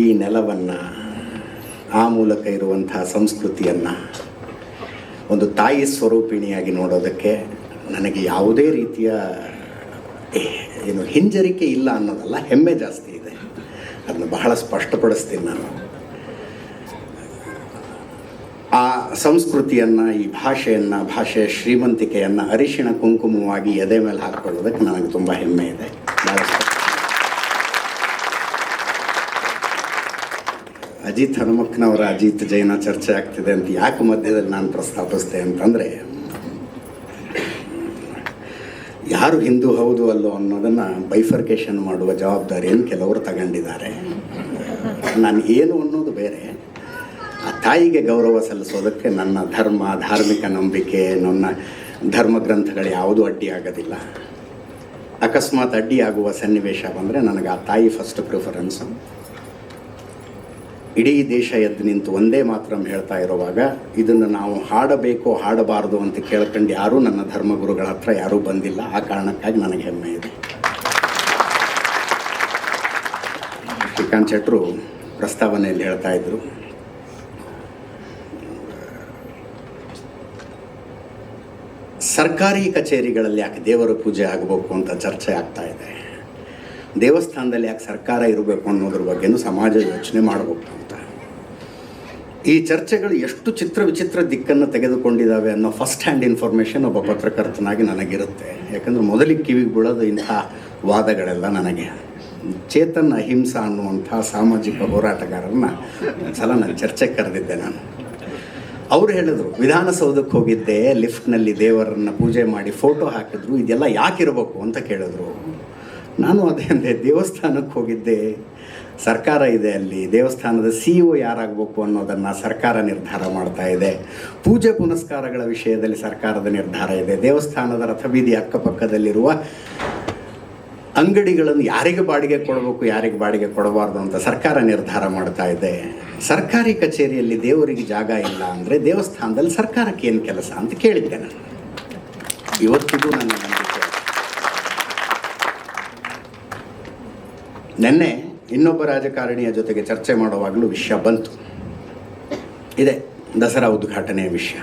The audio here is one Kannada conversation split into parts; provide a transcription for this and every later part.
ಈ ನೆಲವನ್ನು, ಆ ಮೂಲಕ ಇರುವಂತಹ ಸಂಸ್ಕೃತಿಯನ್ನು ಒಂದು ತಾಯಿ ಸ್ವರೂಪಿಣಿಯಾಗಿ ನೋಡೋದಕ್ಕೆ ನನಗೆ ಯಾವುದೇ ರೀತಿಯ ಏನು ಹಿಂಜರಿಕೆ ಇಲ್ಲ ಅನ್ನೋದಲ್ಲ, ಹೆಮ್ಮೆ ಜಾಸ್ತಿ ಇದೆ. ಅದನ್ನು ಬಹಳ ಸ್ಪಷ್ಟಪಡಿಸ್ತೀನಿ ನಾನು. ಆ ಸಂಸ್ಕೃತಿಯನ್ನು, ಈ ಭಾಷೆಯನ್ನು, ಭಾಷೆಯ ಶ್ರೀಮಂತಿಕೆಯನ್ನು ಅರಿಶಿಣ ಕುಂಕುಮವಾಗಿ ಎದೆ ಮೇಲೆ ಹಾಕ್ಕೊಳ್ಳೋದಕ್ಕೆ ನನಗೆ ತುಂಬ ಹೆಮ್ಮೆ ಇದೆ ಬಹಳ ಸ್ಪಷ್ಟ. ಅಜಿತ್ ಹನುಮಕ್ಕನವರ ಅಜಿತ್ ಜೈನ ಚರ್ಚೆ ಆಗ್ತಿದೆ ಅಂತ ಯಾಕೆ ಮಧ್ಯದಲ್ಲಿ ನಾನು ಪ್ರಸ್ತಾಪಿಸಿದೆ ಅಂತಂದರೆ, ಯಾರು ಹಿಂದೂ ಹೌದು ಅಲ್ಲೋ ಅನ್ನೋದನ್ನು ಬೈಫರ್ಕೇಶನ್ ಮಾಡುವ ಜವಾಬ್ದಾರಿಯನ್ನು ಕೆಲವರು ತಗೊಂಡಿದ್ದಾರೆ. ನಾನು ಏನು ಅನ್ನೋದು ಬೇರೆ. ಆ ತಾಯಿಗೆ ಗೌರವ ಸಲ್ಲಿಸೋದಕ್ಕೆ ನನ್ನ ಧರ್ಮ, ಧಾರ್ಮಿಕ ನಂಬಿಕೆ, ನನ್ನ ಧರ್ಮ ಗ್ರಂಥಗಳು ಯಾವುದೂ ಅಡ್ಡಿ ಆಗೋದಿಲ್ಲ. ಅಕಸ್ಮಾತ್ ಅಡ್ಡಿಯಾಗುವ ಸನ್ನಿವೇಶ ಬಂದರೆ ನನಗೆ ಆ ತಾಯಿ ಫಸ್ಟ್ ಪ್ರಿಫರೆನ್ಸು ಇಡೀ ದೇಶ ಎದ್ದು ನಿಂತು ಒಂದೇ ಮಾತ್ರ ಹೇಳ್ತಾ ಇರುವಾಗ ಇದನ್ನು ನಾವು ಹಾಡಬೇಕು ಹಾಡಬಾರದು ಅಂತ ಕೇಳ್ಕೊಂಡು ಯಾರೂ ನನ್ನ ಧರ್ಮಗುರುಗಳ ಹತ್ರ ಯಾರೂ ಬಂದಿಲ್ಲ. ಆ ಕಾರಣಕ್ಕಾಗಿ ನನಗೆ ಹೆಮ್ಮೆ ಇದೆ. ಶ್ರೀಕಾಂತ್ ಶೆಟ್ರು ಪ್ರಸ್ತಾವನೆಯಲ್ಲಿ ಹೇಳ್ತಾ ಇದ್ರು. ಸರ್ಕಾರಿ ಕಚೇರಿಗಳಲ್ಲಿ ಯಾಕೆ ದೇವರ ಪೂಜೆ ಆಗಬೇಕು ಅಂತ ಚರ್ಚೆ ಆಗ್ತಾ ಇದೆ. ದೇವಸ್ಥಾನದಲ್ಲಿ ಯಾಕೆ ಸರ್ಕಾರ ಇರಬೇಕು ಅನ್ನೋದ್ರ ಬಗ್ಗೆನೂ ಸಮಾಜ ಯೋಚನೆ ಮಾಡಬೇಕು ಈ ಚರ್ಚೆಗಳು ಎಷ್ಟು ಚಿತ್ರ ವಿಚಿತ್ರ ದಿಕ್ಕನ್ನು ತೆಗೆದುಕೊಂಡಿದ್ದಾವೆ ಅನ್ನೋ ಫಸ್ಟ್ ಹ್ಯಾಂಡ್ ಇನ್ಫಾರ್ಮೇಷನ್ ಒಬ್ಬ ಪತ್ರಕರ್ತನಾಗಿ ನನಗಿರುತ್ತೆ. ಯಾಕಂದರೆ ಮೊದಲಿಗೆ ಕಿವಿಗೆ ಬೀಳೋದು ಇಂಥ ವಾದಗಳೆಲ್ಲ ನನಗೆ. ಚೇತನ್ ಅಹಿಂಸಾ ಅನ್ನುವಂಥ ಸಾಮಾಜಿಕ ಹೋರಾಟಗಾರರನ್ನ ಒಂದ್ಸಲ ನಾನು ಚರ್ಚೆಗೆ ಕರೆದಿದ್ದೆ ನಾನು. ಅವ್ರು ಹೇಳಿದ್ರು, ವಿಧಾನಸೌಧಕ್ಕೆ ಹೋಗಿದ್ದೆ, ಲಿಫ್ಟ್ನಲ್ಲಿ ದೇವರನ್ನು ಪೂಜೆ ಮಾಡಿ ಫೋಟೋ ಹಾಕಿದ್ರು, ಇದೆಲ್ಲ ಯಾಕಿರಬೇಕು ಅಂತ ಕೇಳಿದ್ರು. ನಾನು ಅಂದೆ, ದೇವಸ್ಥಾನಕ್ಕೆ ಹೋಗಿದ್ದೆ. ಸರ್ಕಾರ ಇದೆ ಅಲ್ಲಿ, ದೇವಸ್ಥಾನದ ಸಿ ಇ ಯಾರಾಗಬೇಕು ಅನ್ನೋದನ್ನು ಸರ್ಕಾರ ನಿರ್ಧಾರ ಮಾಡ್ತಾ ಇದೆ. ಪೂಜೆ ಪುನಸ್ಕಾರಗಳ ವಿಷಯದಲ್ಲಿ ಸರ್ಕಾರದ ನಿರ್ಧಾರ ಇದೆ. ದೇವಸ್ಥಾನದ ರಥಬೀದಿ ಅಕ್ಕಪಕ್ಕದಲ್ಲಿರುವ ಅಂಗಡಿಗಳನ್ನು ಯಾರಿಗೆ ಬಾಡಿಗೆ ಕೊಡಬೇಕು, ಯಾರಿಗೆ ಬಾಡಿಗೆ ಕೊಡಬಾರ್ದು ಅಂತ ಸರ್ಕಾರ ನಿರ್ಧಾರ ಮಾಡ್ತಾ ಇದೆ. ಸರ್ಕಾರಿ ಕಚೇರಿಯಲ್ಲಿ ದೇವರಿಗೆ ಜಾಗ ಇಲ್ಲ ಅಂದರೆ ದೇವಸ್ಥಾನದಲ್ಲಿ ಸರ್ಕಾರಕ್ಕೆ ಏನು ಕೆಲಸ ಅಂತ ಕೇಳಿದ್ದೆ ನಾನು. ಇವತ್ತಿಗೂ ನನ್ನ ನಿನ್ನೆ ಇನ್ನೊಬ್ಬ ರಾಜಕಾರಣಿಯ ಜೊತೆಗೆ ಚರ್ಚೆ ಮಾಡುವಾಗಲೂ ವಿಷಯ ಬಂತು. ಇದೆ ದಸರಾ ಉದ್ಘಾಟನೆಯ ವಿಷಯ.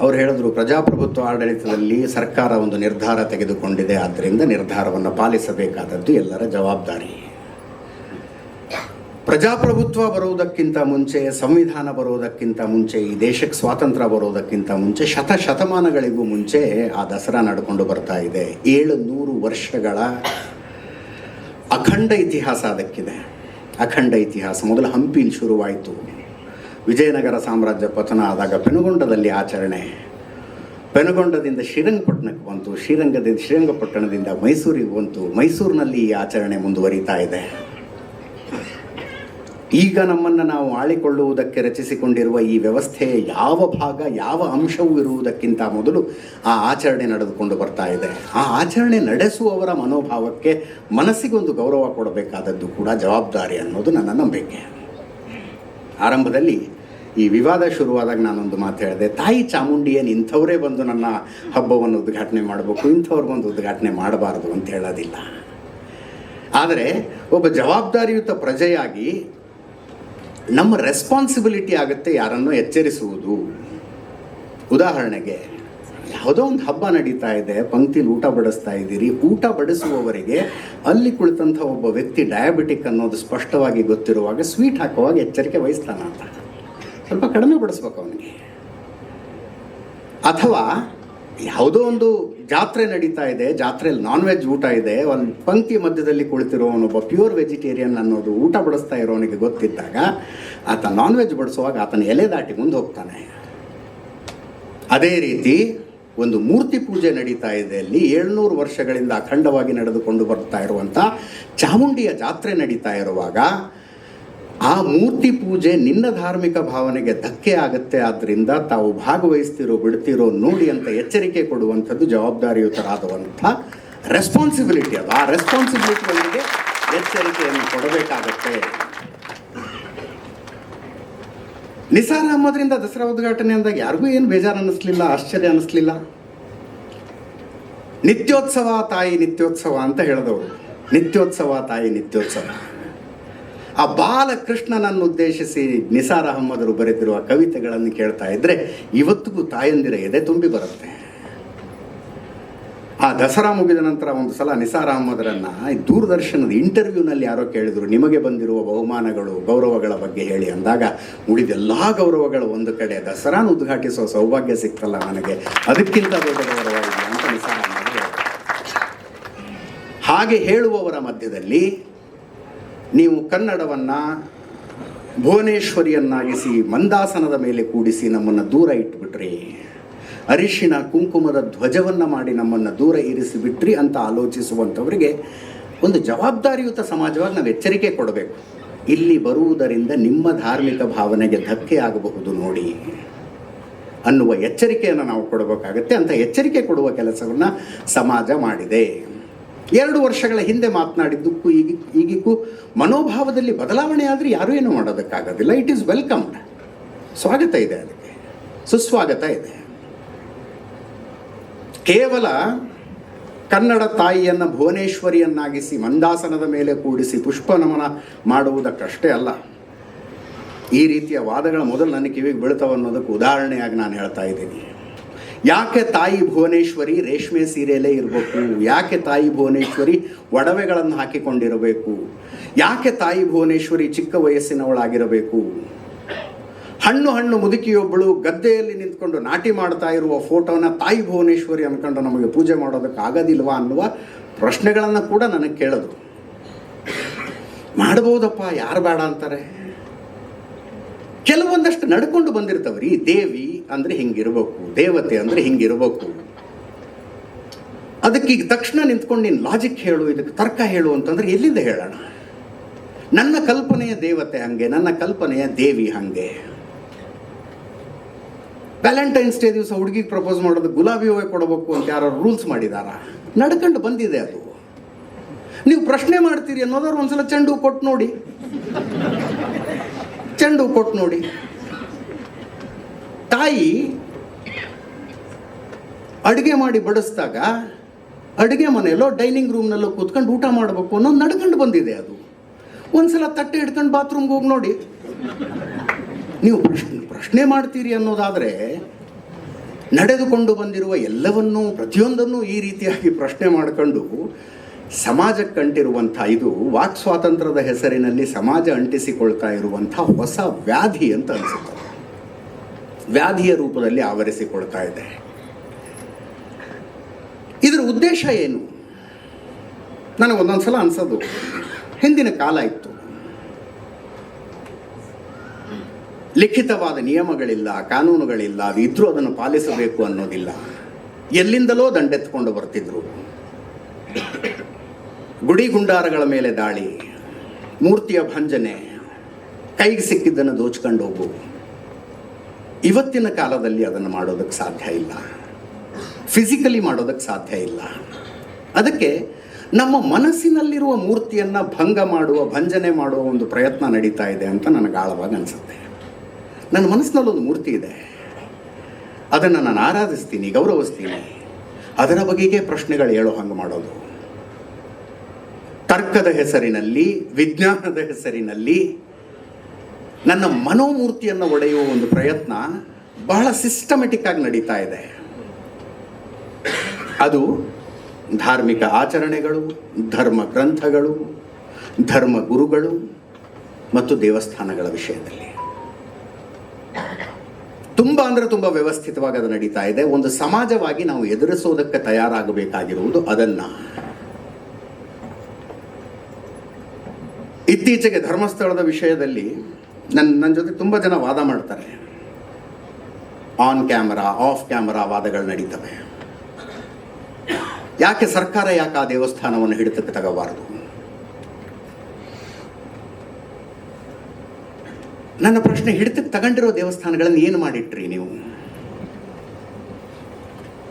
ಅವರು ಹೇಳಿದ್ರು, ಪ್ರಜಾಪ್ರಭುತ್ವ ಆಡಳಿತದಲ್ಲಿ ಸರ್ಕಾರ ಒಂದು ನಿರ್ಧಾರ ತೆಗೆದುಕೊಂಡಿದೆ ಆದ್ದರಿಂದ ನಿರ್ಧಾರವನ್ನು ಪಾಲಿಸಬೇಕಾದದ್ದು ಎಲ್ಲರ ಜವಾಬ್ದಾರಿ. ಪ್ರಜಾಪ್ರಭುತ್ವ ಬರುವುದಕ್ಕಿಂತ ಮುಂಚೆ, ಸಂವಿಧಾನ ಬರುವುದಕ್ಕಿಂತ ಮುಂಚೆ, ಈ ದೇಶಕ್ಕೆ ಸ್ವಾತಂತ್ರ್ಯ ಬರುವುದಕ್ಕಿಂತ ಮುಂಚೆ, ಶತ ಶತಮಾನಗಳಿಗೂ ಮುಂಚೆ ಆ ದಸರಾ ನಡ್ಕೊಂಡು ಬರ್ತಾ ಇದೆ. ಏಳು ನೂರು ವರ್ಷಗಳ ಅಖಂಡ ಇತಿಹಾಸ ಅದಕ್ಕಿದೆ. ಅಖಂಡ ಇತಿಹಾಸ. ಮೊದಲು ಹಂಪಿಲಿ ಶುರುವಾಯಿತು. ವಿಜಯನಗರ ಸಾಮ್ರಾಜ್ಯ ಪತನ ಆದಾಗ ಪೆನುಗೊಂಡದಲ್ಲಿ ಆಚರಣೆ. ಪೆನುಗೊಂಡದಿಂದ ಶ್ರೀರಂಗಪಟ್ಟಣಕ್ಕೆ ಬಂತು. ಶ್ರೀರಂಗದಿಂದ ಶ್ರೀರಂಗಪಟ್ಟಣದಿಂದ ಮೈಸೂರಿಗೆ ಬಂತು. ಮೈಸೂರಿನಲ್ಲಿ ಈ ಆಚರಣೆ ಮುಂದುವರಿತಾ ಇದೆ. ಈಗ ನಮ್ಮನ್ನು ನಾವು ಆಳಿಕೊಳ್ಳುವುದಕ್ಕೆ ರಚಿಸಿಕೊಂಡಿರುವ ಈ ವ್ಯವಸ್ಥೆಯ ಯಾವ ಭಾಗ, ಯಾವ ಅಂಶವೂ ಇರುವುದಕ್ಕಿಂತ ಮೊದಲು ಆ ಆಚರಣೆ ನಡೆದುಕೊಂಡು ಬರ್ತಾ ಇದೆ. ಆ ಆಚರಣೆ ನಡೆಸುವವರ ಮನೋಭಾವಕ್ಕೆ ಮನಸ್ಸಿಗೊಂದು ಗೌರವ ಕೊಡಬೇಕಾದದ್ದು ಕೂಡ ಜವಾಬ್ದಾರಿ ಅನ್ನೋದು ನನ್ನ ನಂಬಿಕೆ. ಆರಂಭದಲ್ಲಿ ಈ ವಿವಾದ ಶುರುವಾದಾಗ ನಾನೊಂದು ಮಾತು ಹೇಳಿದೆ, ತಾಯಿ ಚಾಮುಂಡಿ ಏನು ಇಂಥವರೇ ಬಂದು ನನ್ನ ಹಬ್ಬವನ್ನು ಉದ್ಘಾಟನೆ ಮಾಡಬೇಕು ಇಂಥವ್ರು ಬಂದು ಉದ್ಘಾಟನೆ ಮಾಡಬಾರ್ದು ಅಂತ ಹೇಳೋದಿಲ್ಲ. ಆದರೆ ಒಬ್ಬ ಜವಾಬ್ದಾರಿಯುತ ಪ್ರಜೆಯಾಗಿ ನಮ್ಮ ರೆಸ್ಪಾನ್ಸಿಬಿಲಿಟಿ ಆಗುತ್ತೆ ಯಾರನ್ನು ಎಚ್ಚರಿಸುವುದು. ಉದಾಹರಣೆಗೆ, ಯಾವುದೋ ಒಂದು ಹಬ್ಬ ನಡೀತಾ ಇದೆ, ಪಂಕ್ತಿಲಿ ಊಟ ಬಡಿಸ್ತಾ ಇದ್ದೀರಿ, ಊಟ ಬಡಿಸುವವರಿಗೆ ಅಲ್ಲಿ ಕುಳಿತಂಥ ಒಬ್ಬ ವ್ಯಕ್ತಿ ಡಯಾಬಿಟಿಕ್ ಅನ್ನೋದು ಸ್ಪಷ್ಟವಾಗಿ ಗೊತ್ತಿರುವಾಗ ಸ್ವೀಟ್ ಹಾಕುವಾಗ ಎಚ್ಚರಿಕೆ ವಹಿಸ್ತಾನ ಅಂತ ಸ್ವಲ್ಪ ಕಡಿಮೆ ಬಡಿಸ್ಬೇಕು ಅವನಿಗೆ. ಅಥವಾ ಯಾವುದೋ ಒಂದು ಜಾತ್ರೆ ನಡೀತಾ ಇದೆ, ಜಾತ್ರೆಯಲ್ಲಿ ನಾನ್ ವೆಜ್ ಊಟ ಇದೆ, ಒಂದು ಪಂಕ್ತಿ ಮಧ್ಯದಲ್ಲಿ ಕುಳಿತಿರೋವನೊಬ್ಬ ಪ್ಯೂರ್ ವೆಜಿಟೇರಿಯನ್ ಅನ್ನೋದು ಊಟ ಬಡಿಸ್ತಾ ಇರೋನಿಗೆ ಗೊತ್ತಿದ್ದಾಗ, ಆತ ನಾನ್ ವೆಜ್ ಬಡಿಸುವಾಗ ಆತನ ಎಲೆ ದಾಟಿ ಮುಂದೆ ಹೋಗ್ತಾನೆ. ಅದೇ ರೀತಿ ಒಂದು ಮೂರ್ತಿ ಪೂಜೆ ನಡೀತಾ ಇದೆ ಅಲ್ಲಿ ಏಳ್ನೂರು ವರ್ಷಗಳಿಂದ ಅಖಂಡವಾಗಿ ನಡೆದುಕೊಂಡು ಬರ್ತಾ ಇರುವಂಥ ಚಾಮುಂಡಿಯ ಜಾತ್ರೆ ನಡೀತಾ ಇರುವಾಗ ಆ ಮೂರ್ತಿ ಪೂಜೆ ನಿನ್ನ ಧಾರ್ಮಿಕ ಭಾವನೆಗೆ ಧಕ್ಕೆ ಆಗುತ್ತೆ ಆದ್ದರಿಂದ ತಾವು ಭಾಗವಹಿಸ್ತಿರೋ, ಬಿಡ್ತಿರೋ, ನೋಡಿ ಅಂತ ಎಚ್ಚರಿಕೆ ಕೊಡುವಂಥದ್ದು ಜವಾಬ್ದಾರಿಯುತರಾದವಂಥ ರೆಸ್ಪಾನ್ಸಿಬಿಲಿಟಿ ಅದು. ಆ ರೆಸ್ಪಾನ್ಸಿಬಿಲಿಟಿಗಳಿಗೆ ಎಚ್ಚರಿಕೆಯನ್ನು ಕೊಡಬೇಕಾಗತ್ತೆ. ನಿಸಾರ್ ಅಹಮದ್ರಿಂದ ದಸರಾ ಉದ್ಘಾಟನೆ ಅಂದಾಗ ಯಾರಿಗೂ ಏನು ಬೇಜಾರು ಅನ್ನಿಸ್ಲಿಲ್ಲ ಆಶ್ಚರ್ಯ ಅನ್ನಿಸ್ಲಿಲ್ಲ ನಿತ್ಯೋತ್ಸವ ತಾಯಿ ನಿತ್ಯೋತ್ಸವ ಅಂತ ಹೇಳಿದವರು. ನಿತ್ಯೋತ್ಸವ ತಾಯಿ ನಿತ್ಯೋತ್ಸವ. ಆ ಬಾಲಕೃಷ್ಣನನ್ನು ಉದ್ದೇಶಿಸಿ ನಿಸಾರ್ ಅಹಮ್ಮದರು ಬರೆದಿರುವ ಕವಿತೆಗಳನ್ನು ಕೇಳ್ತಾ ಇದ್ರೆ ಇವತ್ತಿಗೂ ತಾಯಂದಿರ ಎದೆ ತುಂಬಿ ಬರುತ್ತೆ. ಆ ದಸರಾ ಮುಗಿದ ನಂತರ ಒಂದು ಸಲ ನಿಸಾರ್ ಅಹಮ್ಮದರನ್ನ ದೂರದರ್ಶನದ ಇಂಟರ್ವ್ಯೂನಲ್ಲಿ ಯಾರೋ ಕೇಳಿದ್ರು, ನಿಮಗೆ ಬಂದಿರುವ ಬಹುಮಾನಗಳು ಗೌರವಗಳ ಬಗ್ಗೆ ಹೇಳಿ ಅಂದಾಗ ಉಳಿದೆಲ್ಲ ಗೌರವಗಳು ಒಂದು ಕಡೆ, ದಸರಾನ ಉದ್ಘಾಟಿಸುವ ಸೌಭಾಗ್ಯ ಸಿಕ್ತಲ್ಲ ನನಗೆ, ಅದಕ್ಕಿಂತ ದೊಡ್ಡ ಗೌರವ ಅಂತ ನಿಸಾರ್ ಹಾಗೆ ಹೇಳುವವರ ಮಧ್ಯದಲ್ಲಿ ನೀವು ಕನ್ನಡವನ್ನು ಭುವನೇಶ್ವರಿಯನ್ನಾಗಿಸಿ ಮಂದಾಸನದ ಮೇಲೆ ಕೂಡಿಸಿ ನಮ್ಮನ್ನು ದೂರ ಇಟ್ಬಿಟ್ರಿ. ಅರಿಶಿನ ಕುಂಕುಮದ ಧ್ವಜವನ್ನು ಮಾಡಿ ನಮ್ಮನ್ನು ದೂರ ಇರಿಸಿಬಿಟ್ರಿ ಅಂತ ಆಲೋಚಿಸುವಂಥವರಿಗೆ ಒಂದು ಜವಾಬ್ದಾರಿಯುತ ಸಮಾಜವಾಗಿ ನಾವು ಎಚ್ಚರಿಕೆ ಕೊಡಬೇಕು. ಇಲ್ಲಿ ಬರುವುದರಿಂದ ನಿಮ್ಮ ಧಾರ್ಮಿಕ ಭಾವನೆಗೆ ಧಕ್ಕೆ ಆಗಬಹುದು ನೋಡಿ. ಅನ್ನುವ ಎಚ್ಚರಿಕೆಯನ್ನು ನಾವು ಕೊಡಬೇಕಾಗತ್ತೆ ಅಂತ ಎಚ್ಚರಿಕೆ ಕೊಡುವ ಕೆಲಸವನ್ನು ಸಮಾಜ ಮಾಡಿದೆ. ಎರಡು ವರ್ಷಗಳ ಹಿಂದೆ ಮಾತನಾಡಿದ್ದಕ್ಕೂ ಈಗ ಈಗಿಗೂ ಮನೋಭಾವದಲ್ಲಿ ಬದಲಾವಣೆ ಆದರೆ ಯಾರೂ ಏನೂ ಮಾಡೋದಕ್ಕಾಗೋದಿಲ್ಲ. ಇಟ್ ಈಸ್ ವೆಲ್ಕಮ್ಡ್ ಸ್ವಾಗತ ಇದೆ ಅದಕ್ಕೆ. ಸುಸ್ವಾಗತ ಇದೆ. ಕೇವಲ ಕನ್ನಡ ತಾಯಿಯನ್ನು ಭುವನೇಶ್ವರಿಯನ್ನಾಗಿಸಿ, ಮಂದಾಸನದ ಮೇಲೆ ಕೂಡಿಸಿ ಪುಷ್ಪ ನಮನ ಮಾಡುವುದಕ್ಕಷ್ಟೇ ಅಲ್ಲ. ಈ ರೀತಿಯ ವಾದಗಳ ಮೊದಲು ನನ್ನ ಕಿವಿಗೆ ಬೀಳ್ತಾವ ಅನ್ನೋದಕ್ಕೆ ಉದಾಹರಣೆಯಾಗಿ ನಾನು ಹೇಳ್ತಾ ಇದ್ದೀನಿ. ಯಾಕೆ ತಾಯಿ ಭುವನೇಶ್ವರಿ ರೇಷ್ಮೆ ಸೀರೆಯಲ್ಲೇ ಇರಬೇಕು? ಯಾಕೆ ತಾಯಿ ಭುವನೇಶ್ವರಿ ಒಡವೆಗಳನ್ನು ಹಾಕಿಕೊಂಡಿರಬೇಕು? ಯಾಕೆ ತಾಯಿ ಭುವನೇಶ್ವರಿ ಚಿಕ್ಕ ವಯಸ್ಸಿನವಳಾಗಿರಬೇಕು? ಹಣ್ಣು ಹಣ್ಣು ಮುದುಕಿಯೊಬ್ಬಳು ಗದ್ದೆಯಲ್ಲಿ ನಿಂತ್ಕೊಂಡು ನಾಟಿ ಮಾಡ್ತಾ ಇರುವ ಫೋಟೋನ ತಾಯಿ ಭುವನೇಶ್ವರಿ ಅನ್ಕೊಂಡು ನಮಗೆ ಪೂಜೆ ಮಾಡೋದಕ್ಕೆ ಆಗೋದಿಲ್ವಾ ಅನ್ನುವ ಪ್ರಶ್ನೆಗಳನ್ನು ಕೂಡ ನನಗೆ ಕೇಳಿದ್ರು ಮಾಡ್ಬೋದಪ್ಪ, ಯಾರು ಬೇಡ ಅಂತಾರೆ? ಕೆಲವೊಂದಷ್ಟು ನಡ್ಕೊಂಡು ಬಂದಿರ್ತವ್ರಿ ದೇವಿ ಅಂದರೆ ಹಿಂಗಿರ್ಬೇಕು, ದೇವತೆ ಅಂದರೆ ಹಿಂಗಿರ್ಬೇಕು. ಅದಕ್ಕೆ ಈಗ ತಕ್ಷಣ ನಿಂತ್ಕೊಂಡು ನೀನು ಲಾಜಿಕ್ ಹೇಳು, ಇದಕ್ಕೆ ತರ್ಕ ಹೇಳು ಅಂತಂದ್ರೆ ಎಲ್ಲಿಂದ ಹೇಳೋಣ? ನನ್ನ ಕಲ್ಪನೆಯ ದೇವತೆ ಹಂಗೆ, ನನ್ನ ಕಲ್ಪನೆಯ ದೇವಿ ಹಂಗೆ. ವ್ಯಾಲೆಂಟೈನ್ಸ್ ಡೇ ದಿವಸ ಹುಡುಗಿಗೆ ಪ್ರಪೋಸ್ ಮಾಡೋದು ಗುಲಾಬಿ ಹೂವೆ ಕೊಡಬೇಕು ಅಂತ ಯಾರು ರೂಲ್ಸ್ ಮಾಡಿದಾರ? ನಡ್ಕೊಂಡು ಬಂದಿದೆ ಅದು. ನೀವು ಪ್ರಶ್ನೆ ಮಾಡ್ತೀರಿ ಅನ್ನೋದಾದ್ರು ಒಂದ್ಸಲ ಚೆಂಡು ಕೊಟ್ಟು ನೋಡಿ. ಚೆಂಡು ಕೊಟ್ಟು ನೋಡಿ. ತಾಯಿ ಅಡುಗೆ ಮಾಡಿ ಬಡಿಸಿದಾಗ ಅಡುಗೆ ಮನೆಯಲ್ಲೋ ಡೈನಿಂಗ್ ರೂಮ್ನಲ್ಲೋ ಕೂತ್ಕೊಂಡು ಊಟ ಮಾಡಬೇಕು ಅನ್ನೋದು ನಡ್ಕೊಂಡು ಬಂದಿದೆ ಅದು. ಒಂದ್ಸಲ ತಟ್ಟೆ ಹಿಡ್ಕೊಂಡು ಬಾತ್ರೂಮ್ಗೆ ಹೋಗಿ ನೋಡಿ. ನೀವು ಪ್ರಶ್ನೆ ಪ್ರಶ್ನೆ ಮಾಡ್ತೀರಿ ಅನ್ನೋದಾದರೆ ನಡೆದುಕೊಂಡು ಬಂದಿರುವ ಎಲ್ಲವನ್ನೂ ಪ್ರತಿಯೊಂದನ್ನು ಈ ರೀತಿಯಾಗಿ ಪ್ರಶ್ನೆ ಮಾಡಿಕೊಂಡು ಸಮಾಜಕ್ಕೆ ಅಂಟಿರುವಂಥ ಇದು ವಾಕ್ ಸ್ವಾತಂತ್ರ್ಯದ ಹೆಸರಿನಲ್ಲಿ ಸಮಾಜ ಅಂಟಿಸಿಕೊಳ್ತಾ ಇರುವಂಥ ಹೊಸ ವ್ಯಾಧಿ ಅಂತ ಅನಿಸುತ್ತೆ. ವ್ಯಾಧಿಯ ರೂಪದಲ್ಲಿ ಆವರಿಸಿಕೊಳ್ತಾ ಇದೆ. ಇದರ ಉದ್ದೇಶ ಏನು? ನನಗೆ ಒಂದೊಂದು ಸಲ ಅನಿಸೋದು. ಹಿಂದಿನ ಕಾಲ ಇತ್ತು. ಲಿಖಿತವಾದ ನಿಯಮಗಳಿಲ್ಲ, ಕಾನೂನುಗಳಿಲ್ಲ, ಇದ್ರೂ ಅದನ್ನು ಪಾಲಿಸಬೇಕು ಅನ್ನೋದಿಲ್ಲ. ಎಲ್ಲಿಂದಲೋ ದಂಡೆತ್ಕೊಂಡು ಬರ್ತಿದ್ರು. ಗುಡಿ ಗುಂಡಾರಗಳ ಮೇಲೆ ದಾಳಿ, ಮೂರ್ತಿಯ ಭಂಜನೆ, ಕೈಗೆ ಸಿಕ್ಕಿದ್ದನ್ನು ದೋಚ್ಕೊಂಡು ಹೋಗು. ಇವತ್ತಿನ ಕಾಲದಲ್ಲಿ ಅದನ್ನು ಮಾಡೋದಕ್ಕೆ ಸಾಧ್ಯ ಇಲ್ಲ. ಫಿಸಿಕಲಿ ಮಾಡೋದಕ್ಕೆ ಸಾಧ್ಯ ಇಲ್ಲ. ಅದಕ್ಕೆ ನಮ್ಮ ಮನಸ್ಸಿನಲ್ಲಿರುವ ಮೂರ್ತಿಯನ್ನು ಭಂಗ ಮಾಡುವ, ಭಂಜನೆ ಮಾಡುವ ಒಂದು ಪ್ರಯತ್ನ ನಡೀತಾ ಇದೆ ಅಂತ ನನಗೆ ಆಳವಾಗಿ ಅನಿಸುತ್ತೆ. ನನ್ನ ಮನಸ್ಸಿನಲ್ಲಿ ಒಂದು ಮೂರ್ತಿ ಇದೆ. ಅದನ್ನು ನಾನು ಆರಾಧಿಸ್ತೀನಿ, ಗೌರವಿಸ್ತೀನಿ. ಅದರ ಬಗೆಗೆ ಪ್ರಶ್ನೆಗಳು ಹೇಳೋ ಹಂಗೆ ಮಾಡೋದು. ತರ್ಕದ ಹೆಸರಿನಲ್ಲಿ, ವಿಜ್ಞಾನದ ಹೆಸರಿನಲ್ಲಿ ನನ್ನ ಮನೋಮೂರ್ತಿಯನ್ನು ಒಡೆಯುವ ಒಂದು ಪ್ರಯತ್ನ ಬಹಳ ಸಿಸ್ಟಮೆಟಿಕ್ ಆಗಿ ನಡೀತಾ ಇದೆ. ಅದು ಧಾರ್ಮಿಕ ಆಚರಣೆಗಳು, ಧರ್ಮ ಗ್ರಂಥಗಳು, ಧರ್ಮ ಗುರುಗಳು ಮತ್ತು ದೇವಸ್ಥಾನಗಳ ವಿಷಯದಲ್ಲಿ. ತುಂಬ ಅಂದರೆ ತುಂಬ ವ್ಯವಸ್ಥಿತವಾಗಿ ಅದು ನಡೀತಾ ಇದೆ. ಒಂದು ಸಮಾಜವಾಗಿ ನಾವು ಎದುರಿಸೋದಕ್ಕೆ ತಯಾರಾಗಬೇಕಾಗಿರುವುದು ಅದನ್ನು. ಇತ್ತೀಚೆಗೆ ಧರ್ಮಸ್ಥಳದ ವಿಷಯದಲ್ಲಿ ನನ್ನ ನನ್ನ ಜೊತೆ ತುಂಬ ಜನ ವಾದ ಮಾಡ್ತಾರೆ. ಆನ್ ಕ್ಯಾಮರಾ ಆಫ್ ಕ್ಯಾಮರಾ ವಾದಗಳು ನಡೀತವೆ. ಯಾಕೆ ಸರ್ಕಾರ ಯಾಕೆ ಆ ದೇವಸ್ಥಾನವನ್ನು ಹಿಡಿತಕ್ಕೆ ತಗೋಬಾರದು? ನನ್ನ ಪ್ರಶ್ನೆ, ಹಿಡಿತಕ್ಕೆ ತಗೊಂಡಿರೋ ದೇವಸ್ಥಾನಗಳನ್ನು ಏನು ಮಾಡಿಟ್ರಿ ನೀವು?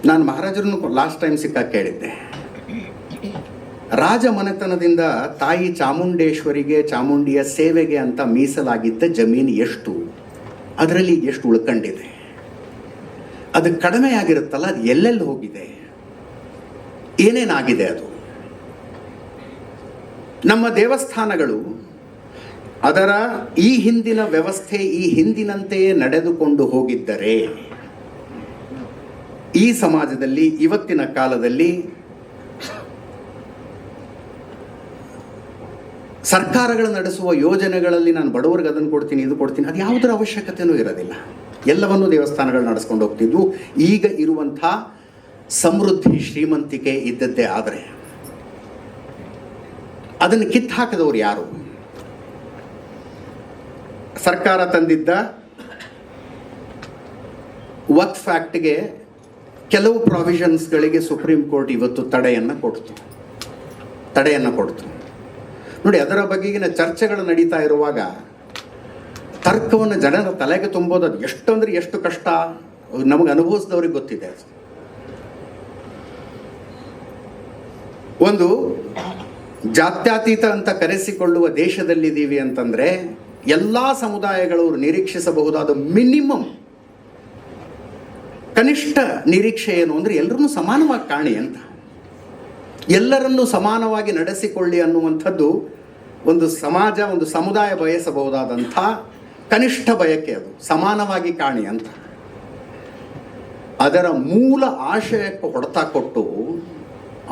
ನಾನು ಮಹಾರಾಜರನ್ನು ಲಾಸ್ಟ್ ಟೈಮ್ ಸಿಕ್ಕಾಗ ಕೇಳಿದ್ದೆ. ರಾಜ ಮನೆತನದಿಂದ ತಾಯಿ ಚಾಮುಂಡೇಶ್ವರಿಗೆ, ಚಾಮುಂಡಿಯ ಸೇವೆಗೆ ಅಂತ ಮೀಸಲಾಗಿದ್ದ ಜಮೀನು ಎಷ್ಟು? ಅದರಲ್ಲಿ ಎಷ್ಟು ಉಳ್ಕೊಂಡಿದೆ? ಅದು ಕಡಿಮೆ ಆಗಿರುತ್ತಲ್ಲ ಅದು ಎಲ್ಲೆಲ್ಲಿ ಹೋಗಿದೆ? ಏನೇನಾಗಿದೆ ಅದು? ನಮ್ಮ ದೇವಸ್ಥಾನಗಳು ಅದರ ಈ ಹಿಂದಿನ ವ್ಯವಸ್ಥೆ ಈ ಹಿಂದಿನಂತೆಯೇ ನಡೆದುಕೊಂಡು ಹೋಗಿದ್ದರೆ, ಈ ಸಮಾಜದಲ್ಲಿ, ಇವತ್ತಿನ ಕಾಲದಲ್ಲಿ ಸರ್ಕಾರಗಳು ನಡೆಸುವ ಯೋಜನೆಗಳಲ್ಲಿ ನಾನು ಬಡವರಿಗೆ ಅದನ್ನು ಕೊಡ್ತೀನಿ, ಇದು ಕೊಡ್ತೀನಿ, ಅದು ಯಾವುದರ ಅವಶ್ಯಕತೆಯೂ ಇರೋದಿಲ್ಲ. ಎಲ್ಲವನ್ನೂ ದೇವಸ್ಥಾನಗಳು ನಡೆಸ್ಕೊಂಡು ಹೋಗ್ತಿದ್ವು. ಈಗ ಇರುವಂಥ ಸಮೃದ್ಧಿ ಶ್ರೀಮಂತಿಕೆ ಇದ್ದದ್ದೇ ಆದರೆ, ಅದನ್ನು ಕಿತ್ತು ಹಾಕಿದವರು ಯಾರು? ಸರ್ಕಾರ ತಂದಿದ್ದ ವಕ್ಫ್ ಫ್ಯಾಕ್ಟ್ಗೆ ಕೆಲವು ಪ್ರಾವಿಷನ್ಸ್ಗಳಿಗೆ ಸುಪ್ರೀಂ ಕೋರ್ಟ್ ಇವತ್ತು ತಡೆಯನ್ನು ಕೊಡ್ತು. ತಡೆಯನ್ನು ಕೊಡ್ತು. ನೋಡಿ, ಅದರ ಬಗೆಗಿನ ಚರ್ಚೆಗಳು ನಡೀತಾ ಇರುವಾಗ ತರ್ಕವನ್ನು ಜನರ ತಲೆಗೆ ತುಂಬೋದು, ಅದು ಎಷ್ಟು ಎಷ್ಟು ಕಷ್ಟ? ನಮಗೆ ಅನುಭವಿಸಿದವ್ರಿಗೆ ಗೊತ್ತಿದೆ ಒಂದು, ಜಾತ್ಯತೀತ ಅಂತ ಕರೆಸಿಕೊಳ್ಳುವ ದೇಶದಲ್ಲಿದ್ದೀವಿ ಅಂತಂದರೆ, ಎಲ್ಲ ಸಮುದಾಯಗಳು ನಿರೀಕ್ಷಿಸಬಹುದಾದ ಮಿನಿಮಮ್ ಕನಿಷ್ಠ ನಿರೀಕ್ಷೆ ಏನು ಅಂದರೆ ಎಲ್ಲರನ್ನೂ ಸಮಾನವಾಗಿ ಕಾಣಿ ಅಂತ. ಎಲ್ಲರನ್ನೂ ಸಮಾನವಾಗಿ ನಡೆಸಿಕೊಳ್ಳಿ ಅನ್ನುವಂಥದ್ದು ಒಂದು ಸಮಾಜ, ಒಂದು ಸಮುದಾಯ ಬಯಸಬಹುದಾದಂಥ ಕನಿಷ್ಠ ಬಯಕೆ ಅದು, ಸಮಾನವಾಗಿ ಕಾಣಿ ಅಂತ. ಅದರ ಮೂಲ ಆಶಯಕ್ಕೆ ಹೊಡೆತ ಕೊಟ್ಟು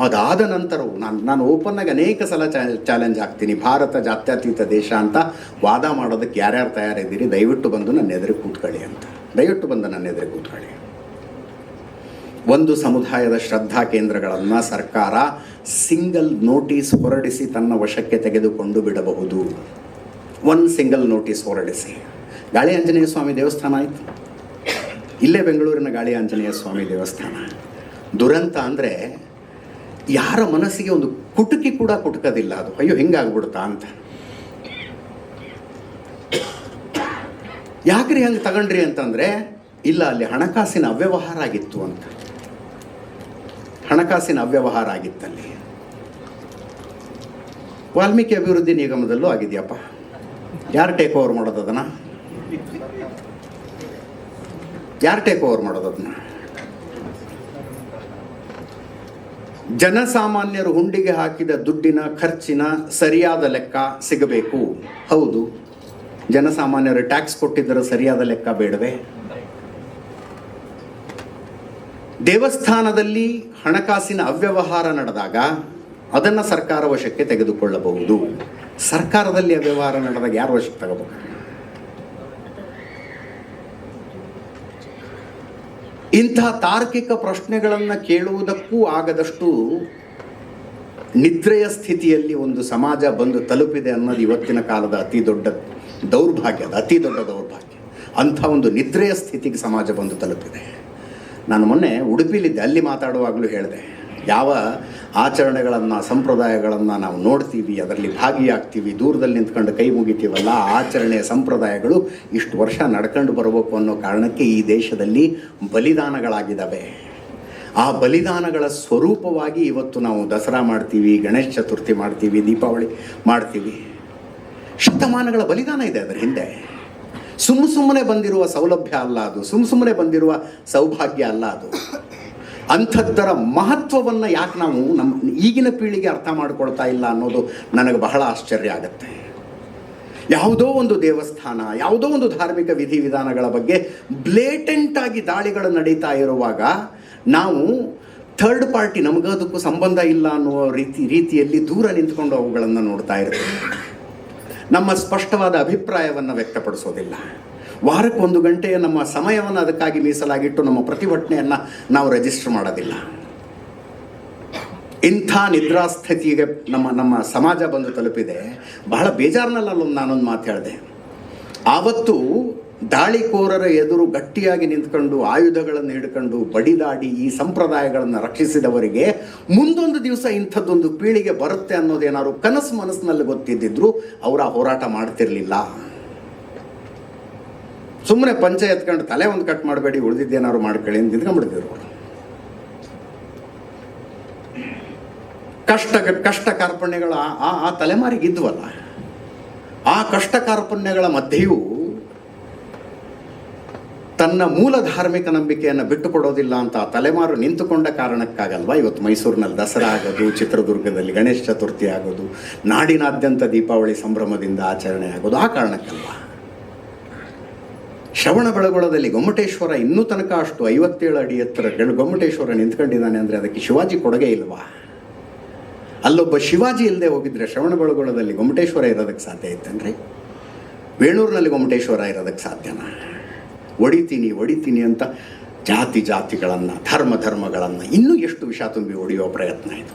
ಅದಾದ ನಂತರವು ನಾನು ನಾನು ಓಪನ್ನಾಗಿ ಅನೇಕ ಸಲ ಚಾಲೆಂಜ್ ಆಗ್ತೀನಿ ಭಾರತ ಜಾತ್ಯತೀತ ದೇಶ ಅಂತ ವಾದ ಮಾಡೋದಕ್ಕೆ ಯಾರ್ಯಾರು ತಯಾರಿದ್ದೀರಿ? ದಯವಿಟ್ಟು ಬಂದು ನನ್ನ ಎದುರು ಕೂತ್ಕೊಳ್ಳಿ ಅಂತ. ದಯವಿಟ್ಟು ಬಂದು ನನ್ನ ಎದುರು ಕೂತ್ಕೊಳ್ಳಿ. ಒಂದು ಸಮುದಾಯದ ಶ್ರದ್ಧಾ ಕೇಂದ್ರಗಳನ್ನು ಸರ್ಕಾರ ಸಿಂಗಲ್ ನೋಟಿಸ್ ಹೊರಡಿಸಿ ತನ್ನ ವಶಕ್ಕೆ ತೆಗೆದುಕೊಂಡು ಬಿಡಬಹುದು. ಒನ್ ಸಿಂಗಲ್ ನೋಟಿಸ್ ಹೊರಡಿಸಿ. ಗಾಳಿ ಆಂಜನೇಯ ಸ್ವಾಮಿ ದೇವಸ್ಥಾನ ಆಯಿತು. ಇಲ್ಲೇ ಬೆಂಗಳೂರಿನ ಗಾಳಿ ಆಂಜನೇಯ ಸ್ವಾಮಿ ದೇವಸ್ಥಾನ. ದುರಂತ ಅಂದರೆ ಯಾರ ಮನಸ್ಸಿಗೆ ಒಂದು ಕುಟುಕಿ ಕೂಡ ಕುಟುಕದಿಲ್ಲ ಅದು. ಅಯ್ಯೋ, ಹಿಂಗಾಗ್ಬಿಡ್ತಾ ಅಂತ. ಯಾಕ್ರಿ ಹಂಗೆ ತಗೊಂಡ್ರಿ ಅಂತಂದರೆ, ಇಲ್ಲ, ಅಲ್ಲಿ ಹಣಕಾಸಿನ ಅವ್ಯವಹಾರ ಆಗಿತ್ತು ಅಂತ. ಹಣಕಾಸಿನ ಅವ್ಯವಹಾರ ಆಗಿತ್ತಲ್ಲಿ. ವಾಲ್ಮೀಕಿ ಅಭಿವೃದ್ಧಿ ನಿಗಮದಲ್ಲೂ ಆಗಿದೆಯಪ್ಪ. ಯಾರು ಟೇಕ್ ಓವರ್ ಮಾಡೋದು ಅದನ್ನು? ಯಾರು ಟೇಕ್ ಓವರ್ ಮಾಡೋದು ಅದನ್ನು? ಜನಸಾಮಾನ್ಯರು ಹುಂಡಿಗೆ ಹಾಕಿದ ದುಡ್ಡಿನ ಖರ್ಚಿನ ಸರಿಯಾದ ಲೆಕ್ಕ ಸಿಗಬೇಕು. ಹೌದು, ಜನಸಾಮಾನ್ಯರು ಟ್ಯಾಕ್ಸ್ ಕೊಟ್ಟಿದ್ದರ ಸರಿಯಾದ ಲೆಕ್ಕ ಬೇಡವೇ? ದೇವಸ್ಥಾನದಲ್ಲಿ ಹಣಕಾಸಿನ ಅವ್ಯವಹಾರ ನಡೆದಾಗ ಅದನ್ನು ಸರ್ಕಾರ ವಶಕ್ಕೆ ತೆಗೆದುಕೊಳ್ಳಬಹುದು. ಸರ್ಕಾರದಲ್ಲಿ ಅವ್ಯವಹಾರ ನಡೆದಾಗ ಯಾರು ವಶಕ್ಕೆ ತಗೋಬೇಕು? ಇಂಥ ತಾರ್ಕಿಕ ಪ್ರಶ್ನೆಗಳನ್ನು ಕೇಳುವುದಕ್ಕೂ ಆಗದಷ್ಟು ನಿದ್ರೆಯ ಸ್ಥಿತಿಯಲ್ಲಿ ಒಂದು ಸಮಾಜ ಬಂದು ತಲುಪಿದೆ ಅನ್ನೋದು ಇವತ್ತಿನ ಕಾಲದ ಅತಿ ದೊಡ್ಡ ದೌರ್ಭಾಗ್ಯ, ಅದು ಅತಿ ದೊಡ್ಡ ದೌರ್ಭಾಗ್ಯ. ಅಂಥ ಒಂದು ನಿದ್ರೆಯ ಸ್ಥಿತಿಗೆ ಸಮಾಜ ಬಂದು ತಲುಪಿದೆ. ನಾನು ಮೊನ್ನೆ ಉಡುಪಿಲಿದ್ದೆ, ಅಲ್ಲಿ ಮಾತಾಡುವಾಗಲೂ ಹೇಳಿದೆ. ಯಾವ ಆಚರಣೆಗಳನ್ನು, ಸಂಪ್ರದಾಯಗಳನ್ನು ನಾವು ನೋಡ್ತೀವಿ, ಅದರಲ್ಲಿ ಭಾಗಿಯಾಗ್ತೀವಿ, ದೂರದಲ್ಲಿ ನಿಂತ್ಕೊಂಡು ಕೈ ಮುಗಿತೀವಲ್ಲ, ಆ ಆಚರಣೆಯ ಸಂಪ್ರದಾಯಗಳು ಇಷ್ಟು ವರ್ಷ ನಡ್ಕೊಂಡು ಬರಬೇಕು ಅನ್ನೋ ಕಾರಣಕ್ಕೆ ಈ ದೇಶದಲ್ಲಿ ಬಲಿದಾನಗಳಾಗಿದ್ದಾವೆ. ಆ ಬಲಿದಾನಗಳ ಸ್ವರೂಪವಾಗಿ ಇವತ್ತು ನಾವು ದಸರಾ ಮಾಡ್ತೀವಿ, ಗಣೇಶ ಚತುರ್ಥಿ ಮಾಡ್ತೀವಿ, ದೀಪಾವಳಿ ಮಾಡ್ತೀವಿ. ಶತಮಾನಗಳ ಬಲಿದಾನ ಇದೆ ಅದರ ಹಿಂದೆ. ಸುಮ್ಮ ಸುಮ್ಮನೆ ಬಂದಿರುವ ಸೌಲಭ್ಯ ಅಲ್ಲ ಅದು. ಸುಮ್ಮ ಸುಮ್ಮನೆ ಬಂದಿರುವ ಸೌಭಾಗ್ಯ ಅಲ್ಲ ಅದು. ಅಂಥದ್ದರ ಮಹತ್ವವನ್ನು ಯಾಕೆ ನಾವು ನಮ್ಮ ಈಗಿನ ಪೀಳಿಗೆ ಅರ್ಥ ಮಾಡ್ಕೊಳ್ತಾ ಇಲ್ಲ ಅನ್ನೋದು ನನಗೆ ಬಹಳ ಆಶ್ಚರ್ಯ ಆಗುತ್ತೆ. ಯಾವುದೋ ಒಂದು ದೇವಸ್ಥಾನ, ಯಾವುದೋ ಒಂದು ಧಾರ್ಮಿಕ ವಿಧಿವಿಧಾನಗಳ ಬಗ್ಗೆ ಬ್ಲೇಟೆಂಟ್ ಆಗಿ ದಾಳಿಗಳು ನಡೀತಾ ಇರುವಾಗ ನಾವು ಥರ್ಡ್ ಪಾರ್ಟಿ ನಮಗದಕ್ಕೂ ಸಂಬಂಧ ಇಲ್ಲ ಅನ್ನುವ ರೀತಿ ರೀತಿಯಲ್ಲಿ ದೂರ ನಿಂತ್ಕೊಂಡು ಅವುಗಳನ್ನು ನೋಡ್ತಾ ಇರ್ತೀವಿ. ನಮ್ಮ ಸ್ಪಷ್ಟವಾದ ಅಭಿಪ್ರಾಯವನ್ನು ವ್ಯಕ್ತಪಡಿಸೋದಿಲ್ಲ. ವಾರಕ್ಕೆ ಒಂದು ಗಂಟೆಯ ನಮ್ಮ ಸಮಯವನ್ನು ಅದಕ್ಕಾಗಿ ಮೀಸಲಾಗಿಟ್ಟು ನಮ್ಮ ಪ್ರತಿಭಟನೆಯನ್ನು ನಾವು ರಿಜಿಸ್ಟರ್ ಮಾಡೋದಿಲ್ಲ. ಇಂಥ ನಿದ್ರಾಸ್ಥಿತಿಗೆ ನಮ್ಮ ನಮ್ಮ ಸಮಾಜ ಬಂದು ತಲುಪಿದೆ. ಬಹಳ ಬೇಜಾರಿನಲ್ಲಿ ಅಲ್ಲೊಂದು ನಾನೊಂದು ಮಾತು ಹೇಳಿದೆ. ಆವತ್ತು ದಾಳಿಕೋರರ ಎದುರು ಗಟ್ಟಿಯಾಗಿ ನಿಂತ್ಕೊಂಡು ಆಯುಧಗಳನ್ನು ಹಿಡ್ಕೊಂಡು ಬಡಿದಾಡಿ ಈ ಸಂಪ್ರದಾಯಗಳನ್ನು ರಕ್ಷಿಸಿದವರಿಗೆ ಮುಂದೊಂದು ದಿವಸ ಇಂಥದ್ದೊಂದು ಪೀಳಿಗೆ ಬರುತ್ತೆ ಅನ್ನೋದೇನಾದ್ರು ಕನಸು ಮನಸ್ಸಿನಲ್ಲಿ ಗೊತ್ತಿದ್ದಿದ್ರು ಅವರ ಹೋರಾಟ ಮಾಡ್ತಿರ್ಲಿಲ್ಲ. ಸುಮ್ಮನೆ ಪಂಚ ಎತ್ಕೊಂಡು ತಲೆ ಒಂದು ಕಟ್ ಮಾಡಬೇಡಿ ಉಳಿದಿದ್ದೇನಾದ್ರು ಮಾಡ್ಕೊಳ್ಳಿ ಅಂತ ನಿಂತ್ಕೊಂಡ್ಬಿಡ್ತಿದ್ರು ಕಷ್ಟ ಕಷ್ಟ ಕಾರ್ಪಣ್ಯಗಳ ಆ ಆ ತಲೆಮಾರಿಗೆ ಇದ್ವಲ್ಲ, ಆ ಕಷ್ಟ ಕಾರ್ಪಣ್ಯಗಳ ಮಧ್ಯೆಯೂ ತನ್ನ ಮೂಲ ಧಾರ್ಮಿಕ ನಂಬಿಕೆಯನ್ನು ಬಿಟ್ಟು ಕೊಡೋದಿಲ್ಲ ಅಂತ ತಲೆಮಾರು ನಿಂತುಕೊಂಡ ಕಾರಣಕ್ಕಾಗಲ್ವಾ? ಇವತ್ತು ಮೈಸೂರಿನಲ್ಲಿ ದಸರಾ ಆಗೋದು, ಚಿತ್ರದುರ್ಗದಲ್ಲಿ ಗಣೇಶ ಚತುರ್ಥಿ ಆಗೋದು, ನಾಡಿನಾದ್ಯಂತ ದೀಪಾವಳಿ ಸಂಭ್ರಮದಿಂದ ಆಚರಣೆ ಆಗೋದು, ಆ ಕಾರಣಕ್ಕಲ್ವಾ? ಶ್ರವಣ ಬೆಳಗೊಳದಲ್ಲಿ ಗೊಮ್ಮಟೇಶ್ವರ ಇನ್ನೂ ತನಕ ಅಷ್ಟು ಐವತ್ತೇಳು ಅಡಿ ಎತ್ತರ ಗೊಮ್ಮಟೇಶ್ವರ ನಿಂತ್ಕೊಂಡಿದ್ದಾನೆ ಅಂದರೆ ಅದಕ್ಕೆ ಶಿವಾಜಿ ಕೊಡುಗೆ ಇಲ್ವಾ? ಅಲ್ಲೊಬ್ಬ ಶಿವಾಜಿ ಇಲ್ಲದೆ ಹೋಗಿದ್ರೆ ಶ್ರವಣ ಬೆಳಗೊಳದಲ್ಲಿ ಗೊಮ್ಮಟೇಶ್ವರ ಇರೋದಕ್ಕೆ ಸಾಧ್ಯ ಇತ್ತೇನ್ರಿ? ವೇಣೂರಿನಲ್ಲಿ ಗೊಮ್ಮಟೇಶ್ವರ ಇರೋದಕ್ಕೆ ಸಾಧ್ಯನಾ? ಹೊಡಿತೀನಿ ಹೊಡಿತೀನಿ ಅಂತ ಜಾತಿ ಜಾತಿಗಳನ್ನು, ಧರ್ಮ ಧರ್ಮಗಳನ್ನು ಇನ್ನೂ ಎಷ್ಟು ವಿಷ ತುಂಬಿ ಹೊಡೆಯುವ ಪ್ರಯತ್ನ ಇದು.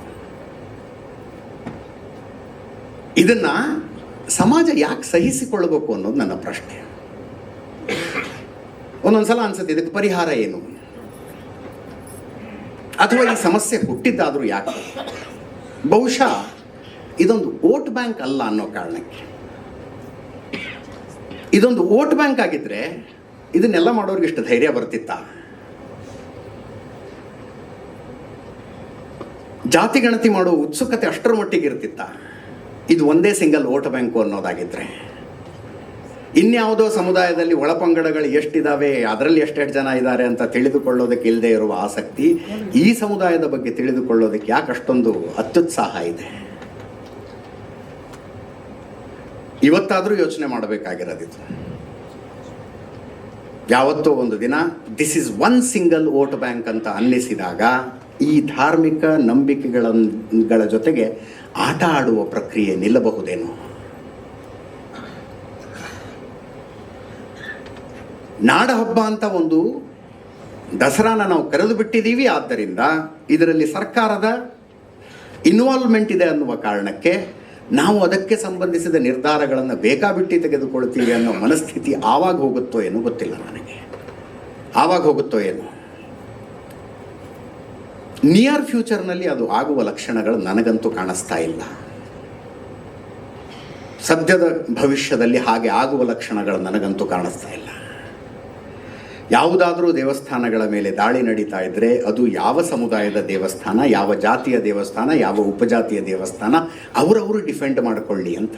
ಇದನ್ನ ಸಮಾಜ ಯಾಕೆ ಸಹಿಸಿಕೊಳ್ಳಬೇಕು ಅನ್ನೋದು ನನ್ನ ಪ್ರಶ್ನೆ. ಒಂದೊಂದ್ಸಲ ಅನಿಸುತ್ತೆ, ಇದಕ್ಕೆ ಪರಿಹಾರ ಏನು? ಅಥವಾ ಈ ಸಮಸ್ಯೆ ಹುಟ್ಟಿದ್ದಾದರೂ ಯಾಕೆ? ಬಹುಶಃ ಇದೊಂದು ವೋಟ್ ಬ್ಯಾಂಕ್ ಅಲ್ಲ ಅನ್ನೋ ಕಾರಣಕ್ಕೆ. ಇದೊಂದು ವೋಟ್ ಬ್ಯಾಂಕ್ ಆಗಿದ್ರೆ ಇದನ್ನೆಲ್ಲ ಮಾಡೋರಿಗೆ ಇಷ್ಟು ಧೈರ್ಯ ಬರ್ತಿತ್ತ? ಜಾತಿ ಗಣತಿ ಮಾಡೋ ಉತ್ಸುಕತೆ ಅಷ್ಟರ ಮಟ್ಟಿಗೆ ಇರ್ತಿತ್ತ? ಇದು ಒಂದೇ ಸಿಂಗಲ್ ವೋಟ್ ಬ್ಯಾಂಕು ಅನ್ನೋದಾಗಿದ್ರೆ. ಇನ್ಯಾವುದೋ ಸಮುದಾಯದಲ್ಲಿ ಒಳಪಂಗಡಗಳು ಎಷ್ಟಿದಾವೆ, ಅದರಲ್ಲಿ ಎಷ್ಟೆಷ್ಟು ಜನ ಇದ್ದಾರೆ ಅಂತ ತಿಳಿದುಕೊಳ್ಳೋದಕ್ಕೆ ಇಲ್ಲದೆ ಇರುವ ಆಸಕ್ತಿ, ಈ ಸಮುದಾಯದ ಬಗ್ಗೆ ತಿಳಿದುಕೊಳ್ಳೋದಕ್ಕೆ ಯಾಕೆ ಅಷ್ಟೊಂದು ಅತ್ಯುತ್ಸಾಹ ಇದೆ? ಇವತ್ತಾದರೂ ಯೋಚನೆ ಮಾಡಬೇಕಾಗಿರೋದಿತ್ತು. ಯಾವತ್ತೋ ಒಂದು ದಿನ this is one single vote bank ಅಂತ ಅನ್ನಿಸಿದಾಗ, ಈ ಧಾರ್ಮಿಕ ನಂಬಿಕೆಗಳ ಜೊತೆಗೆ ಆಟ ಆಡುವ ಪ್ರಕ್ರಿಯೆ ನಿಲ್ಲಬಹುದೇನೋ? ನಾಡ ಹಬ್ಬ ಅಂತ ಒಂದು ದಸರಾನ ನಾವು ಕರೆದು ಬಿಟ್ಟಿದ್ದೀವಿ, ಆದ್ದರಿಂದ ಇದರಲ್ಲಿ ಸರ್ಕಾರದ ಇನ್ವಾಲ್ವ್ಮೆಂಟ್ ಇದೆ ಅನ್ನುವ ಕಾರಣಕ್ಕೆ ನಾವು ಅದಕ್ಕೆ ಸಂಬಂಧಿಸಿದ ನಿರ್ಧಾರಗಳನ್ನು ಬೇಕಾಬಿಟ್ಟಿ ತೆಗೆದುಕೊಳ್ತೀವಿ ಅನ್ನೋ ಮನಸ್ಥಿತಿ ಆವಾಗ ಹೋಗುತ್ತೋ ಏನೋ ಗೊತ್ತಿಲ್ಲ ನನಗೆ. ಆವಾಗ ಹೋಗುತ್ತೋ ಏನೋ. ನಿಯರ್ ಫ್ಯೂಚರ್ನಲ್ಲಿ ಅದು ಆಗುವ ಲಕ್ಷಣಗಳು ನನಗಂತೂ ಕಾಣಿಸ್ತಾ ಇಲ್ಲ. ಸದ್ಯದ ಭವಿಷ್ಯದಲ್ಲಿ ಹಾಗೆ ಆಗುವ ಲಕ್ಷಣಗಳು ನನಗಂತೂ ಕಾಣಿಸ್ತಾ ಇಲ್ಲ. ಯಾವುದಾದರೂ ದೇವಸ್ಥಾನಗಳ ಮೇಲೆ ದಾಳಿ ನಡೀತಾ ಇದ್ದರೆ ಅದು ಯಾವ ಸಮುದಾಯದ ದೇವಸ್ಥಾನ, ಯಾವ ಜಾತಿಯ ದೇವಸ್ಥಾನ, ಯಾವ ಉಪಜಾತಿಯ ದೇವಸ್ಥಾನ, ಅವರವರು ಡಿಫೆಂಡ್ ಮಾಡಿಕೊಳ್ಳಿ ಅಂತ.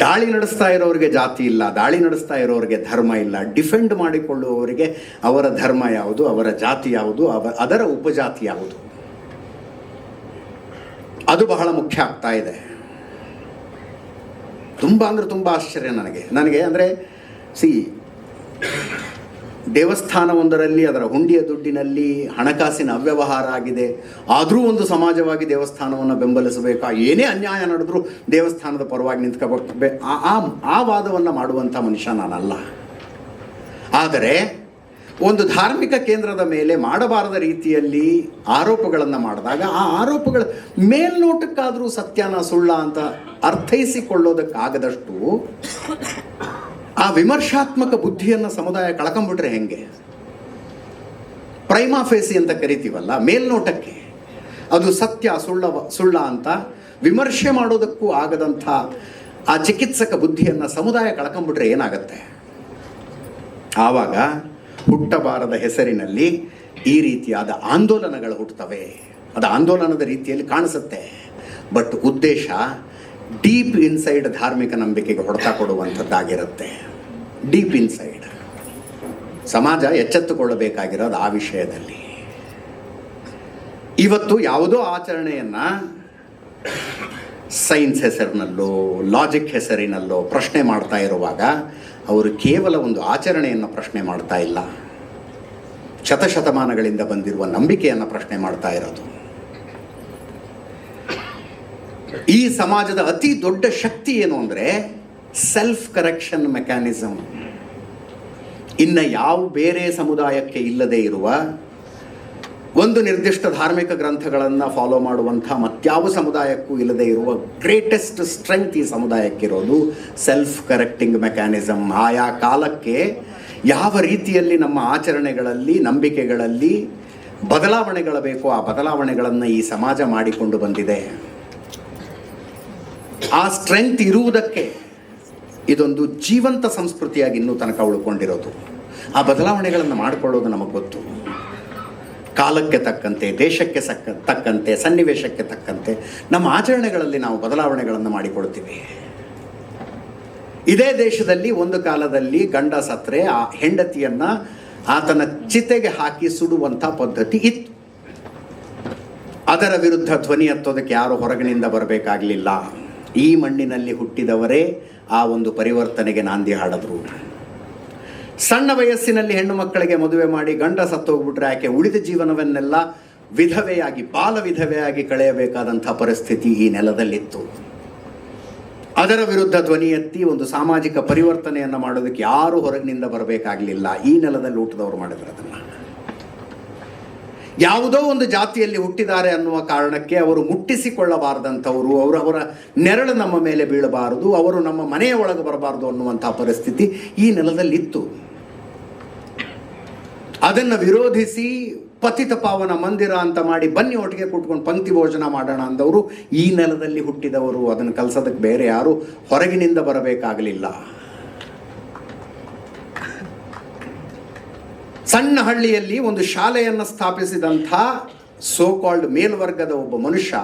ದಾಳಿ ನಡೆಸ್ತಾ ಇರೋರಿಗೆ ಜಾತಿ ಇಲ್ಲ, ದಾಳಿ ನಡೆಸ್ತಾ ಇರೋರಿಗೆ ಧರ್ಮ ಇಲ್ಲ, ಡಿಫೆಂಡ್ ಮಾಡಿಕೊಳ್ಳುವವರಿಗೆ ಅವರ ಧರ್ಮ ಯಾವುದು, ಅವರ ಜಾತಿ ಯಾವುದು, ಅವ, ಅದರ ಉಪಜಾತಿ ಯಾವುದು? ಅದು ಬಹಳ ಮುಖ್ಯ ಆಗ್ತಾ ಇದೆ. ತುಂಬ ಅಂದರೆ ತುಂಬ ಆಶ್ಚರ್ಯ ನನಗೆ. ನನಗೆ ಅಂದರೆ ಸಿ ದೇವಸ್ಥಾನವೊಂದರಲ್ಲಿ, ಅದರ ಹುಂಡಿಯ ದುಡ್ಡಿನಲ್ಲಿ ಹಣಕಾಸಿನ ಅವ್ಯವಹಾರ ಆಗಿದೆ. ಆದರೂ ಒಂದು ಸಮಾಜವಾಗಿ ದೇವಸ್ಥಾನವನ್ನು ಬೆಂಬಲಿಸಬೇಕು? ಏನೇ ಅನ್ಯಾಯ ನಡೆದರೂ ದೇವಸ್ಥಾನದ ಪರವಾಗಿ ನಿಂತ್ಕೋಬೇಕು. ಆ, ಆ- ವಾದವನ್ನು ಮಾಡುವಂಥ ಮನುಷ್ಯ ನಾನಲ್ಲ. ಆದರೆ ಒಂದು ಧಾರ್ಮಿಕ ಕೇಂದ್ರದ ಮೇಲೆ ಮಾಡಬಾರದ ರೀತಿಯಲ್ಲಿ ಆರೋಪಗಳನ್ನು ಮಾಡಿದಾಗ, ಆ ಆರೋಪಗಳ ಮೇಲ್ನೋಟಕ್ಕಾದರೂ ಸತ್ಯನ ಸುಳ್ಳ ಅಂತ ಅರ್ಥೈಸಿಕೊಳ್ಳೋದಕ್ಕಾಗದಷ್ಟು ಆ ವಿಮರ್ಶಾತ್ಮಕ ಬುದ್ಧಿಯನ್ನು ಸಮುದಾಯ ಕಳ್ಕೊಂಬಿಟ್ರೆ ಹೆಂಗೆ? ಪ್ರೈಮಾಫೇಸಿ ಅಂತ ಕರಿತೀವಲ್ಲ, ಮೇಲ್ನೋಟಕ್ಕೆ. ಅದು ಸತ್ಯ ಸುಳ್ಳ ಸುಳ್ಳ ಅಂತ ವಿಮರ್ಶೆ ಮಾಡೋದಕ್ಕೂ ಆಗದಂಥ ಆ ಚಿಕಿತ್ಸಕ ಬುದ್ಧಿಯನ್ನು ಸಮುದಾಯ ಕಳ್ಕೊಂಬಿಟ್ರೆ ಏನಾಗುತ್ತೆ? ಆವಾಗ ಹುಟ್ಟಬಾರದ ಹೆಸರಿನಲ್ಲಿ ಈ ರೀತಿಯಾದ ಆಂದೋಲನಗಳು ಹುಟ್ಟುತ್ತವೆ ಅದು ಆಂದೋಲನದ ರೀತಿಯಲ್ಲಿ ಕಾಣಿಸುತ್ತೆ. ಬಟ್ ಉದ್ದೇಶ ಡೀಪ್ ಇನ್ಸೈಡ್ ಧಾರ್ಮಿಕ ನಂಬಿಕೆಗೆ ಹೊಡೆತ ಕೊಡುವಂಥದ್ದಾಗಿರುತ್ತೆ. Deep inside. ಸಮಾಜ ಎಚ್ಚೆತ್ತುಕೊಳ್ಳಬೇಕಾಗಿರೋದು ಆ ವಿಷಯದಲ್ಲಿ. ಇವತ್ತು ಯಾವುದೋ ಆಚರಣೆಯನ್ನು ಸೈನ್ಸ್ ಹೆಸರಿನಲ್ಲೋ, ಲಾಜಿಕ್ ಹೆಸರಿನಲ್ಲೋ ಪ್ರಶ್ನೆ ಮಾಡ್ತಾ ಇರುವಾಗ ಅವರು ಕೇವಲ ಒಂದು ಆಚರಣೆಯನ್ನು ಪ್ರಶ್ನೆ ಮಾಡ್ತಾ ಇಲ್ಲ. ಶತಶತಮಾನಗಳಿಂದ ಬಂದಿರುವ ನಂಬಿಕೆಯನ್ನು ಪ್ರಶ್ನೆ ಮಾಡ್ತಾ ಇರೋದು. ಈ ಸಮಾಜದ ಅತಿ ದೊಡ್ಡ ಶಕ್ತಿ ಏನು ಅಂದರೆ ಸೆಲ್ಫ್ ಕರೆಕ್ಷನ್ ಮೆಕ್ಯಾನಿಸಮ್ ಇನ್ನು ಯಾವ ಬೇರೆ ಸಮುದಾಯಕ್ಕೆ ಇಲ್ಲದೆ ಇರುವ ಒಂದು ನಿರ್ದಿಷ್ಟ ಧಾರ್ಮಿಕ ಗ್ರಂಥಗಳನ್ನು ಫಾಲೋ ಮಾಡುವಂಥ ಮತ್ಯಾವ ಸಮುದಾಯಕ್ಕೂ ಇಲ್ಲದೆ ಇರುವ ಗ್ರೇಟೆಸ್ಟ್ ಸ್ಟ್ರೆಂತ್ ಈ ಸಮುದಾಯಕ್ಕಿರೋದು ಸೆಲ್ಫ್ ಕರೆಕ್ಟಿಂಗ್ ಮೆಕ್ಯಾನಿಸಮ್ ಆಯಾ ಕಾಲಕ್ಕೆ ಯಾವ ರೀತಿಯಲ್ಲಿ ನಮ್ಮ ಆಚರಣೆಗಳಲ್ಲಿ, ನಂಬಿಕೆಗಳಲ್ಲಿ ಬದಲಾವಣೆಗಳು ಬೇಕೋ ಆ ಬದಲಾವಣೆಗಳನ್ನು ಈ ಸಮಾಜ ಮಾಡಿಕೊಂಡು ಬಂದಿದೆ. ಆ ಸ್ಟ್ರೆಂತ್ ಇರುವುದಕ್ಕೆ ಇದೊಂದು ಜೀವಂತ ಸಂಸ್ಕೃತಿಯಾಗಿ ಇನ್ನೂ ತನಕ ಉಳ್ಕೊಂಡಿರೋದು. ಆ ಬದಲಾವಣೆಗಳನ್ನು ಮಾಡಿಕೊಳ್ಳೋದು ನಮಗೆ ಗೊತ್ತು. ಕಾಲಕ್ಕೆ ತಕ್ಕಂತೆ, ದೇಶಕ್ಕೆ ಸಕ್ಕ, ತಕ್ಕಂತೆ, ಸನ್ನಿವೇಶಕ್ಕೆ ತಕ್ಕಂತೆ ನಮ್ಮ ಆಚರಣೆಗಳಲ್ಲಿ ನಾವು ಬದಲಾವಣೆಗಳನ್ನು ಮಾಡಿಕೊಡ್ತೀವಿ. ಇದೇ ದೇಶದಲ್ಲಿ ಒಂದು ಕಾಲದಲ್ಲಿ ಗಂಡ ಸತ್ರೆ ಆ ಹೆಂಡತಿಯನ್ನು ಆತನ ಚಿತೆಗೆ ಹಾಕಿ ಸುಡುವಂಥ ಪದ್ಧತಿ ಇತ್ತು. ಅದರ ವಿರುದ್ಧ ಧ್ವನಿ ಹತ್ತೋದಕ್ಕೆ ಯಾರು ಹೊರಗಿನಿಂದ ಬರಬೇಕಾಗಲಿಲ್ಲ. ಈ ಮಣ್ಣಿನಲ್ಲಿ ಹುಟ್ಟಿದವರೇ ಆ ಒಂದು ಪರಿವರ್ತನೆಗೆ ನಾಂದಿ ಹಾಡಿದ್ರು. ಸಣ್ಣ ವಯಸ್ಸಿನಲ್ಲಿ ಹೆಣ್ಣು ಮಕ್ಕಳಿಗೆ ಮದುವೆ ಮಾಡಿ ಗಂಡ ಸತ್ತೋಗ್ಬಿಟ್ರೆ ಆಕೆ ಉಳಿದ ಜೀವನವನ್ನೆಲ್ಲ ವಿಧವೆಯಾಗಿ, ಬಾಲ ವಿಧವೆಯಾಗಿ ಕಳೆಯಬೇಕಾದಂಥ ಪರಿಸ್ಥಿತಿ ಈ ನೆಲದಲ್ಲಿತ್ತು. ಅದರ ವಿರುದ್ಧ ಧ್ವನಿ ಎತ್ತಿ ಒಂದು ಸಾಮಾಜಿಕ ಪರಿವರ್ತನೆಯನ್ನು ಮಾಡೋದಕ್ಕೆ ಯಾರು ಹೊರಗಿನಿಂದ ಬರಬೇಕಾಗಲಿಲ್ಲ. ಈ ನೆಲದಲ್ಲಿ ಊಟದವರು ಮಾಡಿದ್ರು ಅದನ್ನು. ಯಾವುದೋ ಒಂದು ಜಾತಿಯಲ್ಲಿ ಹುಟ್ಟಿದ್ದಾರೆ ಅನ್ನುವ ಕಾರಣಕ್ಕೆ ಅವರು ಮುಟ್ಟಿಸಿಕೊಳ್ಳಬಾರದಂಥವರು, ಅವರು ಅವರ ನೆರಳು ನಮ್ಮ ಮೇಲೆ ಬೀಳಬಾರದು, ಅವರು ನಮ್ಮ ಮನೆಯ ಒಳಗೆ ಬರಬಾರದು ಅನ್ನುವಂಥ ಪರಿಸ್ಥಿತಿ ಈ ನೆಲದಲ್ಲಿತ್ತು. ಅದನ್ನು ವಿರೋಧಿಸಿ ಪತಿತ ಪಾವನ ಮಂದಿರ ಅಂತ ಮಾಡಿ ಬನ್ನಿ ಒಟ್ಟಿಗೆ ಕೂತ್ಕೊಂಡು ಪಂಕ್ತಿ ಭೋಜನ ಮಾಡೋಣ ಅಂದವರು ಈ ನೆಲದಲ್ಲಿ ಹುಟ್ಟಿದವರು, ಅದನ್ನು ಕಲಿಸೋದಕ್ಕೆ ಬೇರೆ ಯಾರು ಹೊರಗಿನಿಂದ ಬರಬೇಕಾಗಲಿಲ್ಲ. ಸಣ್ಣ ಹಳ್ಳಿಯಲ್ಲಿ ಒಂದು ಶಾಲೆಯನ್ನು ಸ್ಥಾಪಿಸಿದಂಥ ಸೋ ಕಾಲ್ಡ್ ಮೇಲ್ವರ್ಗದ ಒಬ್ಬ ಮನುಷ್ಯ,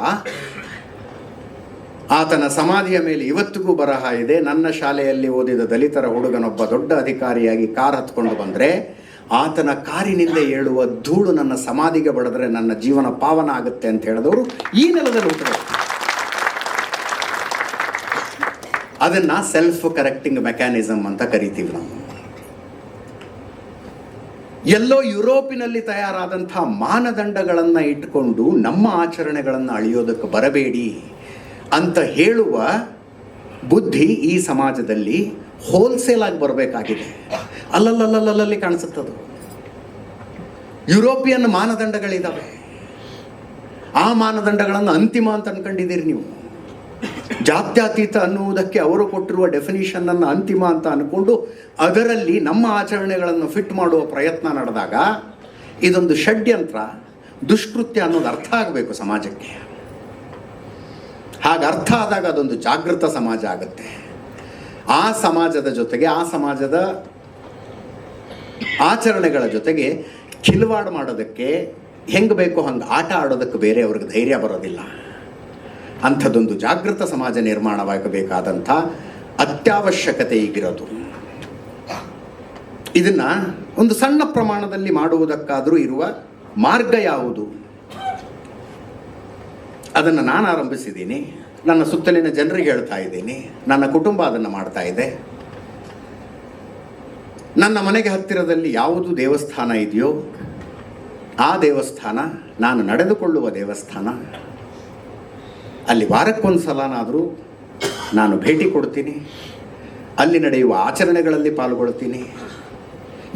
ಆತನ ಸಮಾಧಿಯ ಮೇಲೆ ಇವತ್ತಿಗೂ ಬರಹ ಇದೆ. ನನ್ನ ಶಾಲೆಯಲ್ಲಿ ಓದಿದ ದಲಿತರ ಹುಡುಗನೊಬ್ಬ ದೊಡ್ಡ ಅಧಿಕಾರಿಯಾಗಿ ಕಾರ್ ಹತ್ಕೊಂಡು ಬಂದರೆ, ಆತನ ಕಾರಿನಿಂದ ಏಳುವ ಧೂಳು ನನ್ನ ಸಮಾಧಿಗೆ ಬಡಿದ್ರೆ ನನ್ನ ಜೀವನ ಪಾವನ ಆಗುತ್ತೆ ಅಂತ ಹೇಳಿದವರು ಈ ನೆಲದಲ್ಲಿ ಹುಟ್ಟಿದವರು. ಅದನ್ನು ಸೆಲ್ಫ್ ಕರೆಕ್ಟಿಂಗ್ ಮೆಕ್ಯಾನಿಸಮ್ ಅಂತ ಕರಿತೀವಿ ನಾವು. ಎಲ್ಲೋ ಯುರೋಪಿನಲ್ಲಿ ತಯಾರಾದಂಥ ಮಾನದಂಡಗಳನ್ನು ಇಟ್ಕೊಂಡು ನಮ್ಮ ಆಚರಣೆಗಳನ್ನು ಅಳಿಯೋದಕ್ಕೆ ಬರಬೇಡಿ ಅಂತ ಹೇಳುವ ಬುದ್ಧಿ ಈ ಸಮಾಜದಲ್ಲಿ ಹೋಲ್ಸೇಲ್ ಆಗಿ ಬರಬೇಕಾಗಿದೆ. ಅಲ್ಲಲ್ಲಲ್ಲಲ್ಲಲ್ಲಿ ಕಾಣಿಸುತ್ತದು. ಯುರೋಪಿಯನ್ ಮಾನದಂಡಗಳಿದ್ದಾವೆ ಆ ಮಾನದಂಡಗಳನ್ನು ಅಂತಿಮ ಅಂತ ಅಂದ್ಕೊಂಡಿದ್ದೀರಿ ನೀವು. ಜಾತ್ಯತೀತ ಅನ್ನುವುದಕ್ಕೆ ಅವರು ಕೊಟ್ಟಿರುವ ಡೆಫಿನಿಷನ್ ಅನ್ನು ಅಂತಿಮ ಅಂತ ಅಂದ್ಕೊಂಡು ಅದರಲ್ಲಿ ನಮ್ಮ ಆಚರಣೆಗಳನ್ನು ಫಿಟ್ ಮಾಡುವ ಪ್ರಯತ್ನ ನಡೆದಾಗ ಇದೊಂದು ಷಡ್ಯಂತ್ರ, ದುಷ್ಕೃತ್ಯ ಅನ್ನೋದು ಅರ್ಥ ಆಗಬೇಕು ಸಮಾಜಕ್ಕೆ. ಹಾಗೆ ಅರ್ಥ ಆದಾಗ ಅದೊಂದು ಜಾಗೃತ ಸಮಾಜ ಆಗುತ್ತೆ. ಆ ಸಮಾಜದ ಜೊತೆಗೆ, ಆ ಸಮಾಜದ ಆಚರಣೆಗಳ ಜೊತೆಗೆ ಕಿಲ್ವಾಡ್ ಮಾಡೋದಕ್ಕೆ ಹೆಂಗೆ ಬೇಕೋ ಹಂಗೆ ಆಟ ಆಡೋದಕ್ಕೆ ಬೇರೆ ಅವ್ರಿಗೆ ಧೈರ್ಯ ಬರೋದಿಲ್ಲ. ಅಂಥದ್ದೊಂದು ಜಾಗೃತ ಸಮಾಜ ನಿರ್ಮಾಣವಾಗಬೇಕಾದಂಥ ಅತ್ಯವಶ್ಯಕತೆ ಈಗಿರೋದು. ಇದನ್ನು ಒಂದು ಸಣ್ಣ ಪ್ರಮಾಣದಲ್ಲಿ ಮಾಡುವುದಕ್ಕಾದರೂ ಇರುವ ಮಾರ್ಗ ಯಾವುದು? ಅದನ್ನು ನಾನು ಆರಂಭಿಸಿದ್ದೀನಿ. ನನ್ನ ಸುತ್ತಲಿನ ಜನರಿಗೆ ಹೇಳ್ತಾ ಇದ್ದೀನಿ. ನನ್ನ ಕುಟುಂಬ ಅದನ್ನು ಮಾಡ್ತಾ ಇದೆ. ನನ್ನ ಮನೆಗೆ ಹತ್ತಿರದಲ್ಲಿ ಯಾವುದು ದೇವಸ್ಥಾನ ಇದೆಯೋ, ಆ ದೇವಸ್ಥಾನ, ನಾನು ನಡೆದುಕೊಳ್ಳುವ ದೇವಸ್ಥಾನ ಅಲ್ಲಿ ವಾರಕ್ಕೊಂದು ಸಲನಾದರೂ ನಾನು ಭೇಟಿ ಕೊಡ್ತೀನಿ. ಅಲ್ಲಿ ನಡೆಯುವ ಆಚರಣೆಗಳಲ್ಲಿ ಪಾಲ್ಗೊಳ್ತೀನಿ.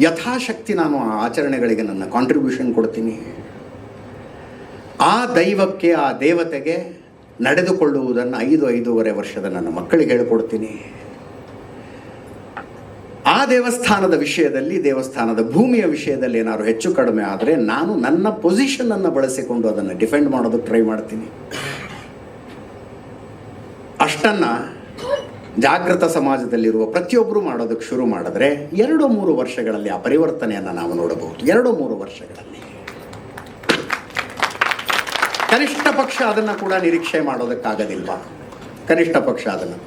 ಯಥಾಶಕ್ತಿ ನಾನು ಆ ಆಚರಣೆಗಳಿಗೆ ನನ್ನ ಕಾಂಟ್ರಿಬ್ಯೂಷನ್ ಕೊಡ್ತೀನಿ. ಆ ದೈವಕ್ಕೆ, ಆ ದೇವತೆಗೆ ನಡೆದುಕೊಳ್ಳುವುದನ್ನು ಐದು ಐದೂವರೆ ವರ್ಷದ ನನ್ನ ಮಕ್ಕಳಿಗೆ ಹೇಳಿಕೊಡ್ತೀನಿ. ಆ ದೇವಸ್ಥಾನದ ವಿಷಯದಲ್ಲಿ, ದೇವಸ್ಥಾನದ ಭೂಮಿಯ ವಿಷಯದಲ್ಲಿ ಏನಾದ್ರು ಹೆಚ್ಚು ಕಡಿಮೆ ಆದರೆ ನಾನು ನನ್ನ ಪೊಸಿಷನನ್ನು ಬಳಸಿಕೊಂಡು ಅದನ್ನು ಡಿಫೆಂಡ್ ಮಾಡೋದಕ್ಕೆ ಟ್ರೈ ಮಾಡ್ತೀನಿ. ಅಷ್ಟನ್ನು ಜಾಗೃತ ಸಮಾಜದಲ್ಲಿರುವ ಪ್ರತಿಯೊಬ್ಬರು ಮಾಡೋದಕ್ಕೆ ಶುರು ಮಾಡಿದ್ರೆ ಎರಡು ಮೂರು ವರ್ಷಗಳಲ್ಲಿ ಆ ಪರಿವರ್ತನೆಯನ್ನು ನಾವು ನೋಡಬಹುದು. ಎರಡು ಮೂರು ವರ್ಷಗಳಲ್ಲಿ. ಕನಿಷ್ಠ ಪಕ್ಷ ಅದನ್ನು ಕೂಡ ನಿರೀಕ್ಷೆ ಮಾಡೋದಕ್ಕಾಗೋದಿಲ್ವಾ? ಕನಿಷ್ಠ ಪಕ್ಷ ಅದನ್ನು.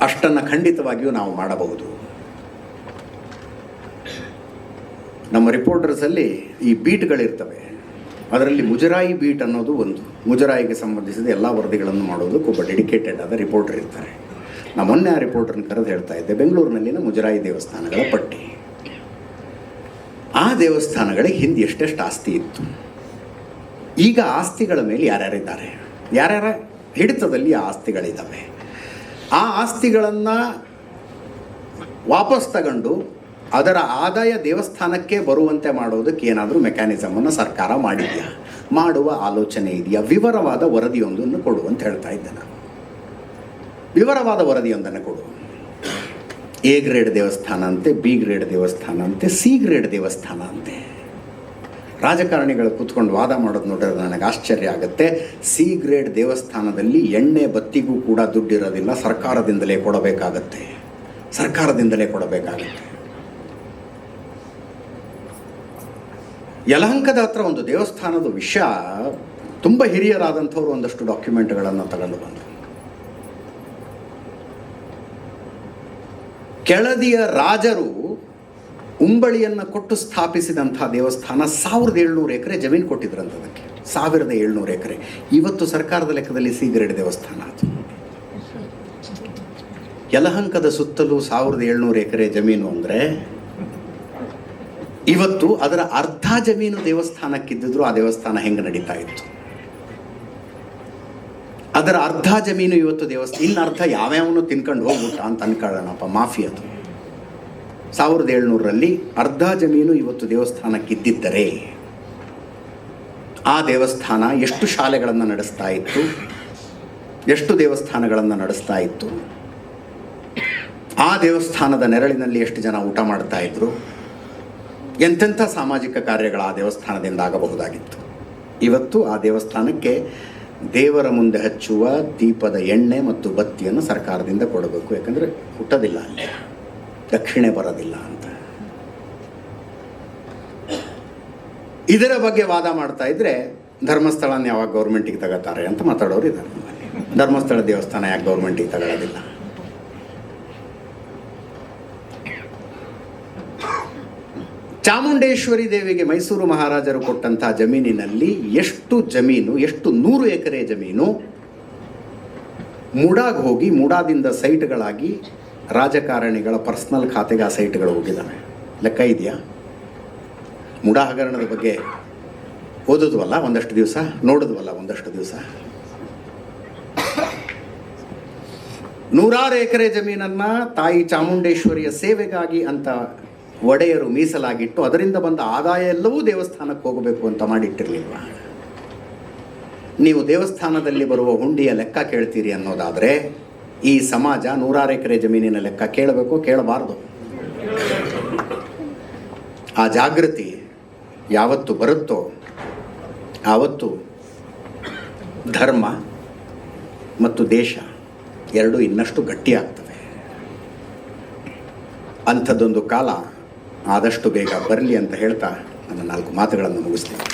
ಅಷ್ಟನ್ನು ಖಂಡಿತವಾಗಿಯೂ ನಾವು ಮಾಡಬಹುದು. ನಮ್ಮ ರಿಪೋರ್ಟರ್ಸಲ್ಲಿ ಈ ಬೀಟ್ಗಳಿರ್ತವೆ ಅದರಲ್ಲಿ ಮುಜರಾಯಿ ಬೀಟ್ ಅನ್ನೋದು ಒಂದು. ಮುಜರಾಯಿಗೆ ಸಂಬಂಧಿಸಿದ ಎಲ್ಲ ವರದಿಗಳನ್ನು ಮಾಡೋದಕ್ಕೆ ಒಬ್ಬ ಡೆಡಿಕೇಟೆಡ್ ಆದ ರಿಪೋರ್ಟರ್ ಇರ್ತಾರೆ. ನಾನು ಮೊನ್ನೆ ಆ ರಿಪೋರ್ಟರ್ನ ಕರೆದು ಹೇಳ್ತಾ ಇದ್ದೆ, ಬೆಂಗಳೂರಿನಲ್ಲಿನ ಮುಜರಾಯಿ ದೇವಸ್ಥಾನಗಳ ಪಟ್ಟಿ. ಆ ದೇವಸ್ಥಾನಗಳಿಗೆ ಹಿಂದೆ ಎಷ್ಟೆಷ್ಟು ಆಸ್ತಿ ಇತ್ತು? ಈಗ ಆಸ್ತಿಗಳ ಮೇಲೆ ಯಾರ್ಯಾರಿದ್ದಾರೆ? ಯಾರ್ಯಾರ ಹಿಡಿತದಲ್ಲಿ ಆ ಆಸ್ತಿಗಳಿದ್ದಾವೆ ಆ ಆಸ್ತಿಗಳನ್ನು ವಾಪಸ್ ತಗೊಂಡು ಅದರ ಆದಾಯ ದೇವಸ್ಥಾನಕ್ಕೆ ಬರುವಂತೆ ಮಾಡೋದಕ್ಕೆ ಏನಾದರೂ ಮೆಕ್ಯಾನಿಸಮನ್ನು ಸರ್ಕಾರ ಮಾಡಿದೆಯಾ? ಮಾಡುವ ಆಲೋಚನೆ ಇದೆಯಾ? ವಿವರವಾದ ವರದಿಯೊಂದನ್ನು ಕೊಡು ಅಂತ ಹೇಳ್ತಾ ಇದ್ದೆ ನಾನು. ವಿವರವಾದ ವರದಿಯೊಂದನ್ನು ಕೊಡು. ಎ ಗ್ರೇಡ್ ದೇವಸ್ಥಾನ ಅಂತೆ, ಬಿ ಗ್ರೇಡ್ ದೇವಸ್ಥಾನ ಅಂತೆ, ಸಿ ಗ್ರೇಡ್ ದೇವಸ್ಥಾನ ಅಂತೆ. ರಾಜಕಾರಣಿಗಳು ಕೂತ್ಕೊಂಡು ವಾದ ಮಾಡೋದು ನೋಡಿದ್ರೆ ನನಗೆ ಆಶ್ಚರ್ಯ ಆಗುತ್ತೆ. ಸಿ ಗ್ರೇಡ್ ದೇವಸ್ಥಾನದಲ್ಲಿ ಎಣ್ಣೆ ಬತ್ತಿಗೂ ಕೂಡ ದುಡ್ಡಿರೋದಿಲ್ಲ. ಸರ್ಕಾರದಿಂದಲೇ ಕೊಡಬೇಕಾಗತ್ತೆ. ಸರ್ಕಾರದಿಂದಲೇ ಕೊಡಬೇಕಾಗತ್ತೆ. ಯಲಹಂಕದ ಹತ್ರ ಒಂದು ದೇವಸ್ಥಾನದ ವಿಷಯ ತುಂಬ ಹಿರಿಯರಾದಂಥವ್ರು ಒಂದಷ್ಟು ಡಾಕ್ಯುಮೆಂಟ್ಗಳನ್ನು ತಗೊಂಡು ಬಂದರು. ಕೆಳದಿಯ ರಾಜರು ಉಂಬಳಿಯನ್ನು ಕೊಟ್ಟು ಸ್ಥಾಪಿಸಿದಂಥ ದೇವಸ್ಥಾನ ಸಾವಿರದ ಏಳ್ನೂರು ಎಕರೆ ಜಮೀನು ಕೊಟ್ಟಿದ್ರಂತ ಅದಕ್ಕೆ. ಸಾವಿರದ ಏಳ್ನೂರು ಎಕರೆ. ಇವತ್ತು ಸರ್ಕಾರದ ಲೆಕ್ಕದಲ್ಲಿ ಸೀಗರೆಡ್ ದೇವಸ್ಥಾನ ಅದು. ಯಲಹಂಕದ ಸುತ್ತಲೂ ಸಾವಿರದ ಏಳ್ನೂರು ಎಕರೆ ಜಮೀನು ಅಂದರೆ ಇವತ್ತು ಅದರ ಅರ್ಧ ಜಮೀನು ದೇವಸ್ಥಾನಕ್ಕಿದ್ದಿದ್ರು ಆ ದೇವಸ್ಥಾನ ಹೆಂಗೆ ನಡೀತಾ ಇತ್ತು? ಅದರ ಅರ್ಧ ಜಮೀನು ಇವತ್ತು ದೇವಸ್ಥಾನ ಇನ್ನು ಅರ್ಧ ಯಾವ್ಯಾವನು ತಿನ್ಕೊಂಡು ಹೋಗ್ಬಿಟ್ಟ ಅಂತ ಅನ್ಕೊಳ್ಳೋಣಪ್ಪ ಮಾಫಿ ಅದು. ಸಾವಿರದ ಏಳ್ನೂರರಲ್ಲಿ ಅರ್ಧ ಜಮೀನು ಇವತ್ತು ದೇವಸ್ಥಾನಕ್ಕಿದ್ದಿದ್ದರೆ ಆ ದೇವಸ್ಥಾನ ಎಷ್ಟು ಶಾಲೆಗಳನ್ನು ನಡೆಸ್ತಾ ಇತ್ತು? ಎಷ್ಟು ದೇವಸ್ಥಾನಗಳನ್ನು ನಡೆಸ್ತಾ ಇತ್ತು? ಆ ದೇವಸ್ಥಾನದ ನೆರಳಿನಲ್ಲಿ ಎಷ್ಟು ಜನ ಊಟ ಮಾಡ್ತಾ ಇದ್ರು? ಎಂತೆಂಥ ಸಾಮಾಜಿಕ ಕಾರ್ಯಗಳು ಆ ದೇವಸ್ಥಾನದಿಂದ ಆಗಬಹುದಾಗಿತ್ತು? ಇವತ್ತು ಆ ದೇವಸ್ಥಾನಕ್ಕೆ ದೇವರ ಮುಂದೆ ಹಚ್ಚುವ ದೀಪದ ಎಣ್ಣೆ ಮತ್ತು ಬತ್ತಿಯನ್ನು ಸರ್ಕಾರದಿಂದ ಕೊಡಬೇಕು. ಯಾಕಂದರೆ ಹುಟ್ಟೋದಿಲ್ಲ ಅಲ್ಲಿ. ದಕ್ಷಿಣೆ ಬರೋದಿಲ್ಲ ಅಂತ. ಇದರ ಬಗ್ಗೆ ವಾದ ಮಾಡ್ತಾ ಇದ್ರೆ ಧರ್ಮಸ್ಥಳನ ಯಾವಾಗ ಗೌರ್ಮೆಂಟಿಗೆ ತಗೋತಾರೆ ಅಂತ ಮಾತಾಡೋರು ಇದ್ದಾರೆ. ಧರ್ಮಸ್ಥಳ ದೇವಸ್ಥಾನ ಯಾಕೆ ಗೌರ್ಮೆಂಟಿಗೆ ತಗೊಳ್ಳೋದಿಲ್ಲ ಚಾಮುಂಡೇಶ್ವರಿ ದೇವಿಗೆ ಮೈಸೂರು ಮಹಾರಾಜರು ಕೊಟ್ಟಂಥ ಜಮೀನಿನಲ್ಲಿ ಎಷ್ಟು ಜಮೀನು, ಎಷ್ಟು ನೂರು ಎಕರೆ ಜಮೀನು, ಮೂಡಾಗಿ ಹೋಗಿ ಮೂಡಾದಿಂದ ಸೈಟ್ಗಳಾಗಿ ರಾಜಕಾರಣಿಗಳ ಪರ್ಸ್ನಲ್ ಖಾತೆಗೆ ಆ ಸೈಟ್ಗಳು ಹೋಗಿದ್ದಾವೆ. ಲೆಕ್ಕ ಇದೆಯಾ? ಮೂಡಾ ಹಗರಣದ ಬಗ್ಗೆ ಓದಿದ್ವಲ್ಲ ಒಂದಷ್ಟು ದಿವಸ? ನೋಡಿದ್ವಲ್ಲ ಒಂದಷ್ಟು ದಿವಸ? ನೂರಾರು ಎಕರೆ ಜಮೀನನ್ನು ತಾಯಿ ಚಾಮುಂಡೇಶ್ವರಿಯ ಸೇವೆಗಾಗಿ ಅಂತ ಒಡೆಯರು ಮೀಸಲಾಗಿಟ್ಟು ಅದರಿಂದ ಬಂದ ಆದಾಯ ಎಲ್ಲವೂ ದೇವಸ್ಥಾನಕ್ಕೆ ಹೋಗಬೇಕು ಅಂತ ಮಾಡಿಟ್ಟಿರಲಿಲ್ಲ ನೀವು ದೇವಸ್ಥಾನದಲ್ಲಿ ಬರುವ ಹುಂಡಿಯ ಲೆಕ್ಕ ಕೇಳ್ತೀರಿ ಅನ್ನೋದಾದರೆ ಈ ಸಮಾಜ ನೂರಾರು ಎಕರೆ ಜಮೀನಿನ ಲೆಕ್ಕ ಕೇಳಬೇಕು, ಕೇಳಬಾರ್ದು. ಆ ಜಾಗೃತಿ ಯಾವತ್ತು ಬರುತ್ತೋ, ಆವತ್ತು ಧರ್ಮ ಮತ್ತು ದೇಶ ಎರಡೂ ಇನ್ನಷ್ಟು ಗಟ್ಟಿಯಾಗ್ತವೆ. ಅಂಥದ್ದೊಂದು ಕಾಲ ಆದಷ್ಟು ಬೇಗ ಬರಲಿ ಅಂತ ಹೇಳ್ತಾ ನನ್ನ ನಾಲ್ಕು ಮಾತುಗಳನ್ನು ಮುಗಿಸ್ತೀನಿ.